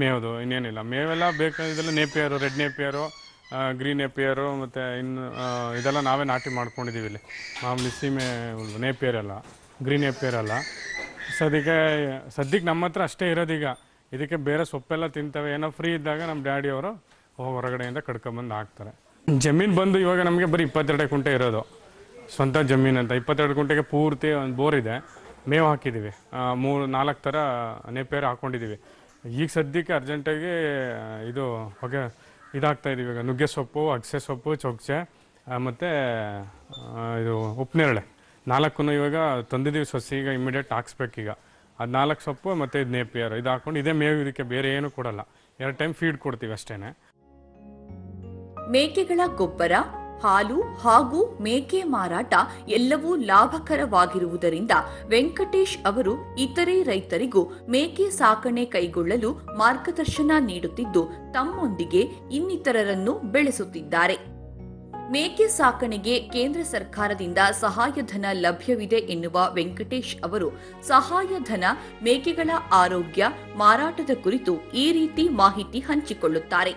[SPEAKER 6] ಮೇವುದು, ಇನ್ನೇನಿಲ್ಲ. ಮೇವೆಲ್ಲ ಬೇಕಾಗಿದ್ದೆಲ್ಲ napier red napier green napier, ಮತ್ತು ಇನ್ನು ಇದೆಲ್ಲ ನಾವೇ ನಾಟಿ ಮಾಡ್ಕೊಂಡಿದ್ದೀವಿ ಇಲ್ಲಿ. ಮಾಮೂಲಿ ಸೀಮೆ ಹುಲ್ಲು ನೇಪಿಯರ್ ಅಲ್ಲ ಗ್ರೀನ್ ನೇಪಿಯರ್ ಎಲ್ಲ ಸದ್ಯಕ್ಕೆ ಸದ್ಯಕ್ಕೆ ನಮ್ಮ ಹತ್ರ ಅಷ್ಟೇ ಇರೋದೀಗ. ಇದಕ್ಕೆ ಬೇರೆ ಸೊಪ್ಪೆಲ್ಲ ತಿಂತವೆ. ಏನೋ ಫ್ರೀ ಇದ್ದಾಗ ನಮ್ಮ ಡ್ಯಾಡಿಯವರು ಅವರು ಹೊರಗಡೆಯಿಂದ ಕಡ್ಕೊಂಬಂದು ಹಾಕ್ತಾರೆ. ಜಮೀನು ಬಂದು ಇವಾಗ ನಮಗೆ ಬರೀ ಇಪ್ಪತ್ತೆರಡು ಕುಂಟೆ ಇರೋದು. ಸ್ವಂತ ಜಮೀನು ಅಂತ. ಇಪ್ಪತ್ತೆರಡು ಕುಂಟೆಗೆ ಪೂರ್ತಿ ಒಂದು ಬೋರ್ ಇದೆ. ಮೇವು ಹಾಕಿದ್ದೀವಿ ಮೂರು, ನಾಲ್ಕು ಥರ ನೇಪೇರು ಹಾಕ್ಕೊಂಡಿದ್ದೀವಿ ಈಗ ಸದ್ಯಕ್ಕೆ ಅರ್ಜೆಂಟಾಗಿ, ಇದು ಹೊಗೆ ಇದಾಗ್ತಾ ಇದ್ದೀವಿ ಈಗ ನುಗ್ಗೆ ಸೊಪ್ಪು, ಅಗಸೆ ಸೊಪ್ಪು ಚೊಕ್ಚೆ ಮತ್ತು ಇದು ಉಪ್ಪನೇರಳೆ ನಾಲ್ಕು ಇವಾಗ ತಂದಿದ್ದೀವಿ ಸಸಿ, ಈಗ ಇಮಿಡಿಯೇಟ್ ಹಾಕ್ಸ್ಬೇಕೀಗ. ಅದು ನಾಲ್ಕು ಸೊಪ್ಪು ಮತ್ತು ಇದು ನೇಪಿಯರ್. ಇದು ಹಾಕೊಂಡು ಇದೇ ಮೇವು ಇದಕ್ಕೆ ಬೇರೆ ಏನು ಕೊಡಲ್ಲ. ಎರಡು ಟೈಮ್ ಫೀಡ್ ಕೊಡ್ತೀವಿ ಅಷ್ಟೇ
[SPEAKER 2] ಮೇಕೆಗಳ ಗೊಬ್ಬರ, ಹಾಲು ಹಾಗೂ ಮೇಕೆ ಮಾರಾಟ ಎಲ್ಲವೂ ಲಾಭಕರವಾಗಿರುವುದರಿಂದ ವೆಂಕಟೇಶ್ ಅವರು ಇತರೆ ರೈತರಿಗೂ ಮೇಕೆ ಸಾಕಣೆ ಕೈಗೊಳ್ಳಲು ಮಾರ್ಗದರ್ಶನ ನೀಡುತ್ತಿದ್ದು ತಮ್ಮೊಂದಿಗೆ ಇನ್ನಿತರರನ್ನು ಬೆಳೆಸುತ್ತಿದ್ದಾರೆ. ಮೇಕೆ ಸಾಕಣೆಗೆ ಕೇಂದ್ರ ಸರ್ಕಾರದಿಂದ ಸಹಾಯಧನ ಲಭ್ಯವಿದೆ ಎನ್ನುವ ವೆಂಕಟೇಶ್ ಅವರು ಸಹಾಯಧನ ಮೇಕೆಗಳ ಆರೋಗ್ಯ ಮಾರಾಟದ ಕುರಿತು ಈ ರೀತಿ ಮಾಹಿತಿ ಹಂಚಿಕೊಳ್ಳುತ್ತಾರೆ.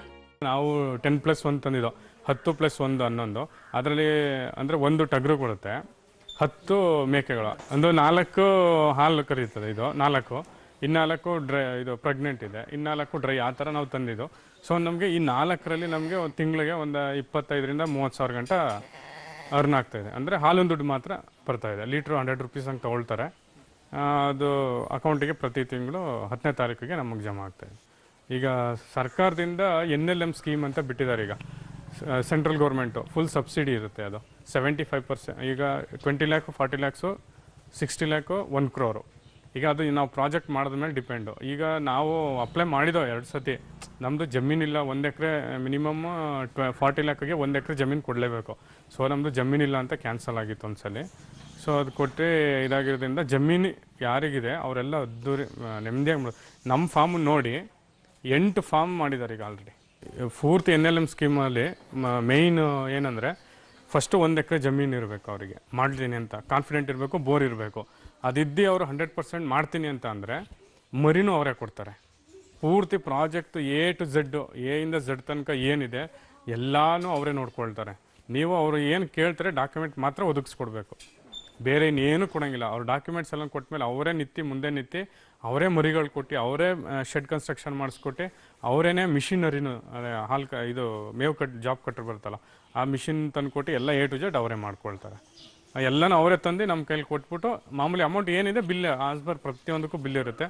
[SPEAKER 6] ನಾವು ಟೆನ್ ಪ್ಲಸ್ ಒನ್ ತಂದಿದ್ದು, ಹತ್ತು ಪ್ಲಸ್ ಒಂದು ಹನ್ನೊಂದು, ಅದರಲ್ಲಿ ಅಂದರೆ ಒಂದು ಟಗರು ಕೊಡುತ್ತೆ. ಹತ್ತು ಮೇಕೆಗಳು ಒಂದು ನಾಲ್ಕು ಹಾಲು ಕರೀತದೆ ಇದು, ನಾಲ್ಕು. ಇನ್ನಾಲ್ಕು ಡ್ರೈ, ಇದು ಪ್ರೆಗ್ನೆಂಟ್ ಇದೆ. ಇನ್ನಾಲ್ಕು ಡ್ರೈ, ಆ ಥರ ನಾವು ತಂದಿದ್ದು. ಸೊ ನಮಗೆ ಈ ನಾಲ್ಕರಲ್ಲಿ ನಮಗೆ ಒಂದು ತಿಂಗಳಿಗೆ ಒಂದು ಇಪ್ಪತ್ತೈದರಿಂದ ಮೂವತ್ತು ಸಾವಿರ ಗಂಟ ಅರ್ನ್ ಆಗ್ತಾ ಇದೆ. ಅಂದರೆ ಹಾಲಿನ ದುಡ್ಡು ಮಾತ್ರ ಬರ್ತಾ ಇದೆ. ಲೀಟ್ರು ಹಂಡ್ರೆಡ್ ರುಪೀಸ್ ಹಂಗೆ ತೊಗೊಳ್ತಾರೆ. ಅದು ಅಕೌಂಟಿಗೆ ಪ್ರತಿ ತಿಂಗಳು ಹತ್ತನೇ ತಾರೀಕಿಗೆ ನಮಗೆ ಜಮಾ ಆಗ್ತಾಯಿದೆ ಈಗ ಸರ್ಕಾರದಿಂದ ಎನ್ ಎಲ್ ಎಂ ಸ್ಕೀಮ್ ಅಂತ ಬಿಟ್ಟಿದ್ದಾರೆ ಈಗ. ಸೆಂಟ್ರಲ್ ಗೌರ್ಮೆಂಟು, ಫುಲ್ ಸಬ್ಸಿಡಿ ಇರುತ್ತೆ ಅದು. ಸೆವೆಂಟಿ ಫೈವ್ ಪರ್ಸೆಂಟ್ ಈಗ twenty lakh forty lakhs sixty lakh one crore ಈಗ ಅದು ನಾವು ಪ್ರಾಜೆಕ್ಟ್ ಮಾಡಿದ ಮೇಲೆ ಡಿಪೆಂಡು. ಈಗ ನಾವು ಅಪ್ಲೈ ಮಾಡಿದೋ ಎರಡು ಸತಿ ನಮ್ಮದು ಜಮೀನಿಲ್ಲ ಒಂದು ಎಕರೆ ಮಿನಿಮಮ್ ಟ್ವೆ, ಫಾರ್ಟಿ ಲ್ಯಾಕಿಗೆ ಒಂದು ಎಕರೆ ಜಮೀನು ಕೊಡಲೇಬೇಕು. ಸೊ ನಮ್ಮದು ಜಮೀನಿಲ್ಲ ಅಂತ ಕ್ಯಾನ್ಸಲ್ ಆಗಿತ್ತು ಒಂದ್ಸಲಿ. ಸೊ ಅದು ಕೊಟ್ಟು ಇದಾಗಿರೋದ್ರಿಂದ ಜಮೀನು ಯಾರಿಗಿದೆ, ಅವರೆಲ್ಲ ಅದ್ದೂರಿ ನೆಮ್ಮದಿಯಾಗಿ ನಮ್ಮ ಫಾರ್ಮ್ ನೋಡಿ ಎಂಟು ಫಾರ್ಮ್ ಮಾಡಿದ್ದಾರೆ ಈಗ ಆಲ್ರೆಡಿ ಪೂರ್ತಿ ಎನ್ ಎಲ್ ಎಂ ಸ್ಕೀಮಲ್ಲಿ ಮೇಯ್ನ್ ಏನಂದರೆ ಫಸ್ಟು ಒಂದು ಎಕರೆ ಜಮೀನು ಇರಬೇಕು ಅವರಿಗೆ. ಮಾಡ್ತೀನಿ ಅಂತ. ಕಾನ್ಫಿಡೆಂಟ್ ಇರಬೇಕು ಬೋರ್ ಇರಬೇಕು. ಅದಿದ್ದು ಅವರು ಹಂಡ್ರೆಡ್ ಪರ್ಸೆಂಟ್ ಮಾಡ್ತೀನಿ ಅಂತ ಅಂದರೆ ಮರಿನೂ ಅವರೇ ಕೊಡ್ತಾರೆ. ಪೂರ್ತಿ project A to Z, A ಇಂದ ಝಡ್ ತನಕ ಏನಿದೆ ಎಲ್ಲನೂ ಅವರೇ ನೋಡ್ಕೊಳ್ತಾರೆ. ನೀವು ಅವರು ಏನು ಕೇಳ್ತಾರೆ ಡಾಕ್ಯುಮೆಂಟ್ ಮಾತ್ರ ಒದಗಿಸ್ಕೊಡ್ಬೇಕು. ಬೇರೆ ಇನ್ನೇನು ಕೊಡೋಂಗಿಲ್ಲ. ಅವ್ರು ಡಾಕ್ಯುಮೆಂಟ್ಸ್ ಎಲ್ಲ ಕೊಟ್ಟಮೇಲೆ ಅವರೇ ನಿತ್ತಿ ಮುಂದೆ ನಿತ್ತಿ ಅವರೇ ಮರಿಗಳು ಕೊಟ್ಟು, ಅವರೇ ಶೆಡ್ ಕನ್ಸ್ಟ್ರಕ್ಷನ್ ಮಾಡಿಸ್ಕೊಟ್ಟು, ಅವರೇನೆ ಮಿಷಿನರಿನು ಹಾಲು ಕ, ಇದು ಮೇವು ಕಟ್, ಜಾಬ್ ಕಟ್ಟರು ಬರುತ್ತಲ್ಲ, ಆ ಮಿಷಿನ್ ತಂದುಕೊಟ್ಟು ಎಲ್ಲ ಎ ಟು ಜೆಡ್ ಅವರೇ ಮಾಡ್ಕೊಳ್ತಾರೆ. ಎಲ್ಲನೂ ಅವರೇ ತಂದು ನಮ್ಮ ಕೈಲಿ ಕೊಟ್ಬಿಟ್ಟು ಮಾಮೂಲಿ ಅಮೌಂಟ್ ಏನಿದೆ ಬಿಲ್ ಆಸ್ ಪರ್ ಪ್ರತಿಯೊಂದಕ್ಕೂ ಬಿಲ್ ಇರುತ್ತೆ.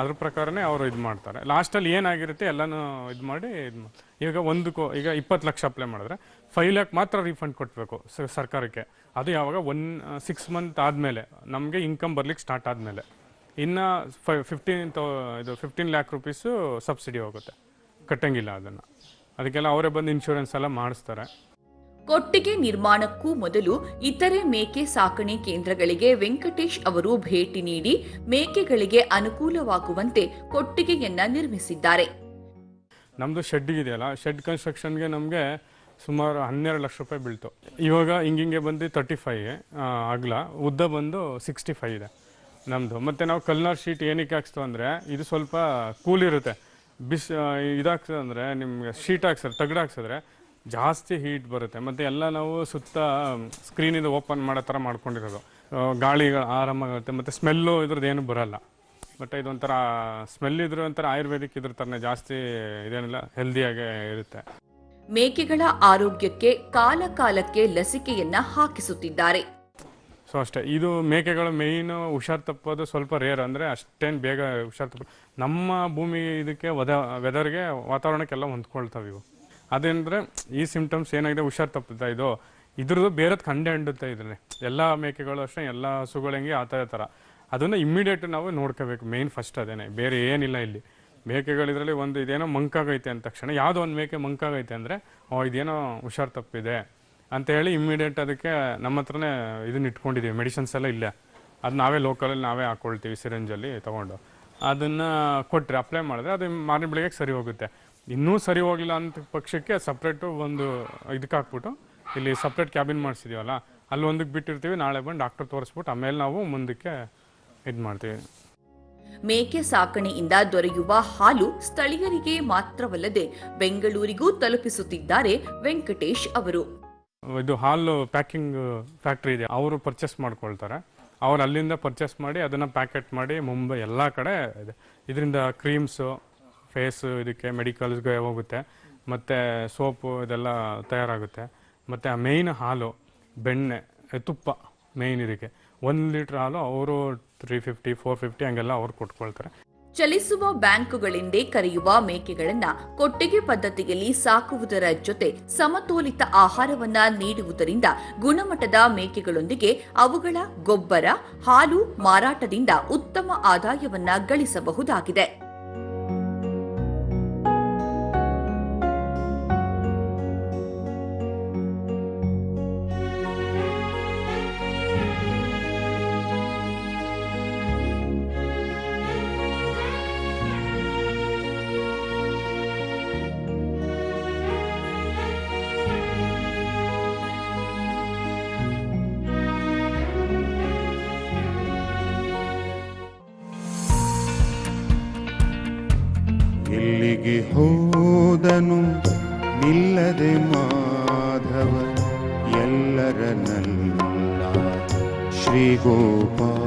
[SPEAKER 6] ಅದ್ರ ಪ್ರಕಾರನೇ ಅವರು ಇದು ಮಾಡ್ತಾರೆ. ಲಾಸ್ಟಲ್ಲಿ ಏನಾಗಿರುತ್ತೆ ಎಲ್ಲನೂ ಇದು ಮಾಡಿ ಇದು ಈಗ ಒಂದಕ್ಕೂ, ಈಗ ಇಪ್ಪತ್ತು ಲಕ್ಷ ಅಪ್ಲೈ ಮಾಡಿದ್ರೆ ಫೈವ್ ಲ್ಯಾಕ್ ಮಾತ್ರ ರೀಫಂಡ್ ಕೊಟ್ಟಬೇಕು ಸರ್ಕಾರಕ್ಕೆ. ಅದು ಯಾವಾಗ ಒನ್ ಸಿಕ್ಸ್ ಮಂತ್ ಆದಮೇಲೆ, ನಮಗೆ ಇನ್ಕಮ್ ಬರ್ಲಿಕ್ಕೆ ಸ್ಟಾರ್ಟ್ ಆದಮೇಲೆ. ಇನ್ನು ಫೈ ಫಿಫ್ಟೀನ್ ತೌ ಇದು ಫಿಫ್ಟೀನ್ ಲ್ಯಾಕ್ ರುಪೀಸು ಸಬ್ಸಿಡಿ ಹೋಗುತ್ತೆ. ಕಟ್ಟಂಗಿಲ್ಲ ಅದನ್ನು. ಅದಕ್ಕೆಲ್ಲ ಅವರೇ ಬಂದು ಇನ್ಶೂರೆನ್ಸ್ ಎಲ್ಲ ಮಾಡಿಸ್ತಾರೆ.
[SPEAKER 2] ಕೊಟ್ಟಿಗೆ ನಿರ್ಮಾಣಕ್ಕೂ ಮೊದಲು ಇತರೆ ಮೇಕೆ ಸಾಕಣೆ ಕೇಂದ್ರಗಳಿಗೆ ವೆಂಕಟೇಶ್ ಅವರು ಭೇಟಿ ನೀಡಿ ಮೇಕೆಗಳಿಗೆ ಅನುಕೂಲವಾಗುವಂತೆ ಕೊಟ್ಟಿಗೆಯನ್ನ ನಿರ್ಮಿಸಿದ್ದಾರೆ.
[SPEAKER 6] ನಮ್ಮದು ಶೆಡ್ ಇದೆಯಲ್ಲ ಶೆಡ್ ಕನ್ಸ್ಟ್ರಕ್ಷನ್ಗೆ ನಮಗೆ ಸುಮಾರು ಹನ್ನೆರಡು ಲಕ್ಷ ರೂಪಾಯಿ ಬೀಳ್ತು. ಇವಾಗ ಹಿಂಗಿಂಗೆ ಬಂದು ತರ್ಟಿ ಫೈವ್ ಅಗಲ ಉದ್ದ ಬಂದು ಸಿಕ್ಸ್ಟಿ ಫೈವ್ ಇದೆ ನಮ್ಮದು ಮತ್ತು ನಾವು ಕಲ್ನಾರ್ ಶೀಟ್ ಏನಕ್ಕೆ ಹಾಕ್ಸ್ತು ಅಂದರೆ, ಇದು ಸ್ವಲ್ಪ ಕೂಲ್ ಇರುತ್ತೆ. ಬಿಸ್ ಇದಾಗ್ತದೆ ಅಂದರೆ ನಿಮ್ಗೆ ಶೀಟ್ ಹಾಕ್ಸಿದ್ರೆ ತಗಡು ಹಾಕ್ಸಿದ್ರೆ ಜಾಸ್ತಿ ಹೀಟ್ ಬರುತ್ತೆ. ಮತ್ತು ಎಲ್ಲ ನಾವು ಸುತ್ತ ಸ್ಕ್ರೀನಿಂದ ಓಪನ್ ಮಾಡೋ ಥರ ಮಾಡ್ಕೊಂಡಿರೋದು. ಗಾಳಿಗಳು ಗಾಳಿ ಆರಾಮಾಗುತ್ತೆ ಮತ್ತು ಸ್ಮೆಲ್ಲು ಇದ್ರದ್ದು ಏನು ಬರಲ್ಲ. ಬಟ್ ಇದೊಂಥರ ಸ್ಮೆಲ್ ಇದ್ರೆ ಒಂಥರ ಆಯುರ್ವೇದಿಕ್ ಇದ್ರ ಥರನೇ ಜಾಸ್ತಿ ಇದೇನಿಲ್ಲ ಹೆಲ್ದಿಯಾಗಿ ಇರುತ್ತೆ.
[SPEAKER 2] ಮೇಕೆಗಳ ಆರೋಗ್ಯಕ್ಕೆ ಕಾಲ ಕಾಲಕ್ಕೆ ಲಸಿಕೆಯನ್ನ ಹಾಕಿಸುತ್ತಿದ್ದಾರೆ.
[SPEAKER 6] ಸೊ ಅಷ್ಟೇ. ಇದು ಮೇಕೆಗಳ ಮೇಯ್ನು ಹುಷಾರ್ ತಪ್ಪೋದು ಸ್ವಲ್ಪ ರೇರ್ ಅಂದರೆ ಅಷ್ಟೇನು ಬೇಗ ಹುಷಾರ್ ತಪ್ಪ ನಮ್ಮ ಭೂಮಿ ಇದಕ್ಕೆ ವದ ವೆದರ್ಗೆ ವಾತಾವರಣಕ್ಕೆಲ್ಲ ಹೊಂದ್ಕೊಳ್ತಾವೆ ಇವು. ಅದೇಂದರೆ ಈ ಸಿಂಪ್ಟಮ್ಸ್ ಏನಾಗಿದೆ, ಹುಷಾರ್ ತಪ್ಪುತ್ತಾ ಇದು. ಇದ್ರದ್ದು ಬೇರೆದು ಕಂಡೆ ಅಂಡುತ್ತೆ ಇದರಲ್ಲಿ. ಎಲ್ಲ ಮೇಕೆಗಳು ಅಷ್ಟೇ, ಎಲ್ಲ ಹೆಂಗೆ ಆ ಥರ ಥರ. ಅದನ್ನು ಇಮ್ಮಿಡಿಯೇಟ್ ನಾವು ನೋಡ್ಕೋಬೇಕು ಮೇನ್ ಫಸ್ಟ್ ಅದೇನೆ. ಬೇರೆ ಏನಿಲ್ಲ ಇಲ್ಲಿ. ಮೇಕೆಗಳಿದ್ರಲ್ಲಿ ಒಂದು ಇದೇನೋ ಮಂಕಾಗೈತೆ ಅಂದ ತಕ್ಷಣ, ಯಾವುದೋ ಒಂದು ಮೇಕೆ ಮಂಕಾಗೈತೆ ಅಂದರೆ, ಓ, ಇದೇನೋ ಹುಷಾರ್ ತಪ್ಪಿದೆ ಅಂತ ಹೇಳಿ ಇಮ್ಮಿಡಿಯೇಟ್ ಅದಕ್ಕೆ ನಮ್ಮ ಹತ್ರನೇ ಇದನ್ನ ಇಟ್ಕೊಂಡಿದ್ದೀವಿ ಮೆಡಿಸಿನ್ಸ್ ಎಲ್ಲ ಇಲ್ಲೇ. ಅದು ನಾವೇ ಲೋಕಲಲ್ಲಿ ನಾವೇ ಹಾಕ್ಕೊಳ್ತೀವಿ ಸಿರಿಂಜಲ್ಲಿ ತೊಗೊಂಡು. ಅದನ್ನು ಕೊಟ್ಟರೆ ಅಪ್ಲೈ ಮಾಡಿದ್ರೆ ಅದು ಮಾರನೇ ಬೆಳಿಗ್ಗೆ ಸರಿ ಹೋಗುತ್ತೆ. ಇನ್ನೂ ಸರಿ ಹೋಗಲಿಲ್ಲ ಅಂತ ಪಕ್ಷಕ್ಕೆ ಸಪ್ರೇಟು ಒಂದು ಇದಕ್ಕೆ ಹಾಕ್ಬಿಟ್ಟು ಇಲ್ಲಿ ಸಪ್ರೇಟ್ ಕ್ಯಾಬಿನ್ ಮಾಡಿಸಿದೀವಲ್ಲ ಅಲ್ಲಿ ಒಂದಕ್ಕೆ ಬಿಟ್ಟಿರ್ತೀವಿ ನಾಳೆ ಬಂದು ಡಾಕ್ಟರ್ ತೋರಿಸ್ಬಿಟ್ಟು ಆಮೇಲೆ ನಾವು ಮುಂದಕ್ಕೆ ಇದು ಮಾಡ್ತೀವಿ.
[SPEAKER 2] ಮೇಕೆ ಸಾಕಣೆಯಿಂದ ದೊರೆಯುವ ಹಾಲು ಸ್ಥಳೀಯರಿಗೆ ಮಾತ್ರವಲ್ಲದೆ ಬೆಂಗಳೂರಿಗೂ ತಲುಪಿಸುತ್ತಿದ್ದಾರೆ ವೆಂಕಟೇಶ್ ಅವರು.
[SPEAKER 6] ಇದು ಹಾಲು ಪ್ಯಾಕಿಂಗ್ ಫ್ಯಾಕ್ಟ್ರಿ ಇದೆ ಅವರು ಪರ್ಚೇಸ್ ಮಾಡ್ಕೊಳ್ತಾರೆ. ಅವ್ರು ಅಲ್ಲಿಂದ ಪರ್ಚೇಸ್ ಮಾಡಿ ಅದನ್ನು ಪ್ಯಾಕೆಟ್ ಮಾಡಿ ಮುಂಬೈ ಎಲ್ಲ ಕಡೆ ಇದೆ. ಇದರಿಂದ ಕ್ರೀಮ್ಸು ಫೇಸು, ಇದಕ್ಕೆ ಮೆಡಿಕಲ್ಸ್ಗೆ ಹೋಗುತ್ತೆ. ಮತ್ತು ಸೋಪು ಇದೆಲ್ಲ ತಯಾರಾಗುತ್ತೆ. ಮತ್ತು ಆ ಮೇಯ್ನ್ ಹಾಲು, ಬೆಣ್ಣೆ ತುಪ್ಪ ಮೇಯ್ನ್ ಇದಕ್ಕೆ. ಒಂದು ಲೀಟ್ರ್ ಹಾಲು ಅವರು ತ್ರೀ ಫಿಫ್ಟಿ ಫೋರ್ ಫಿಫ್ಟಿ ಹಂಗೆಲ್ಲ ಅವ್ರು ಕೊಟ್ಕೊಳ್ತಾರೆ.
[SPEAKER 2] ಚಲಿಸುವ ಬ್ಯಾಂಕುಗಳೆಂದೇ ಕರೆಯುವ ಮೇಕೆಗಳನ್ನು ಕೊಟ್ಟಿಗೆ ಪದ್ಧತಿಯಲ್ಲಿ ಸಾಕುವುದರ ಜೊತೆ ಸಮತೋಲಿತ ಆಹಾರವನ್ನ ನೀಡುವುದರಿಂದ ಗುಣಮಟ್ಟದ ಮೇಕೆಗಳೊಂದಿಗೆ ಅವುಗಳ ಗೊಬ್ಬರ, ಹಾಲು ಮಾರಾಟದಿಂದ ಉತ್ತಮ ಆದಾಯವನ್ನ ಗಳಿಸಬಹುದಾಗಿದೆ.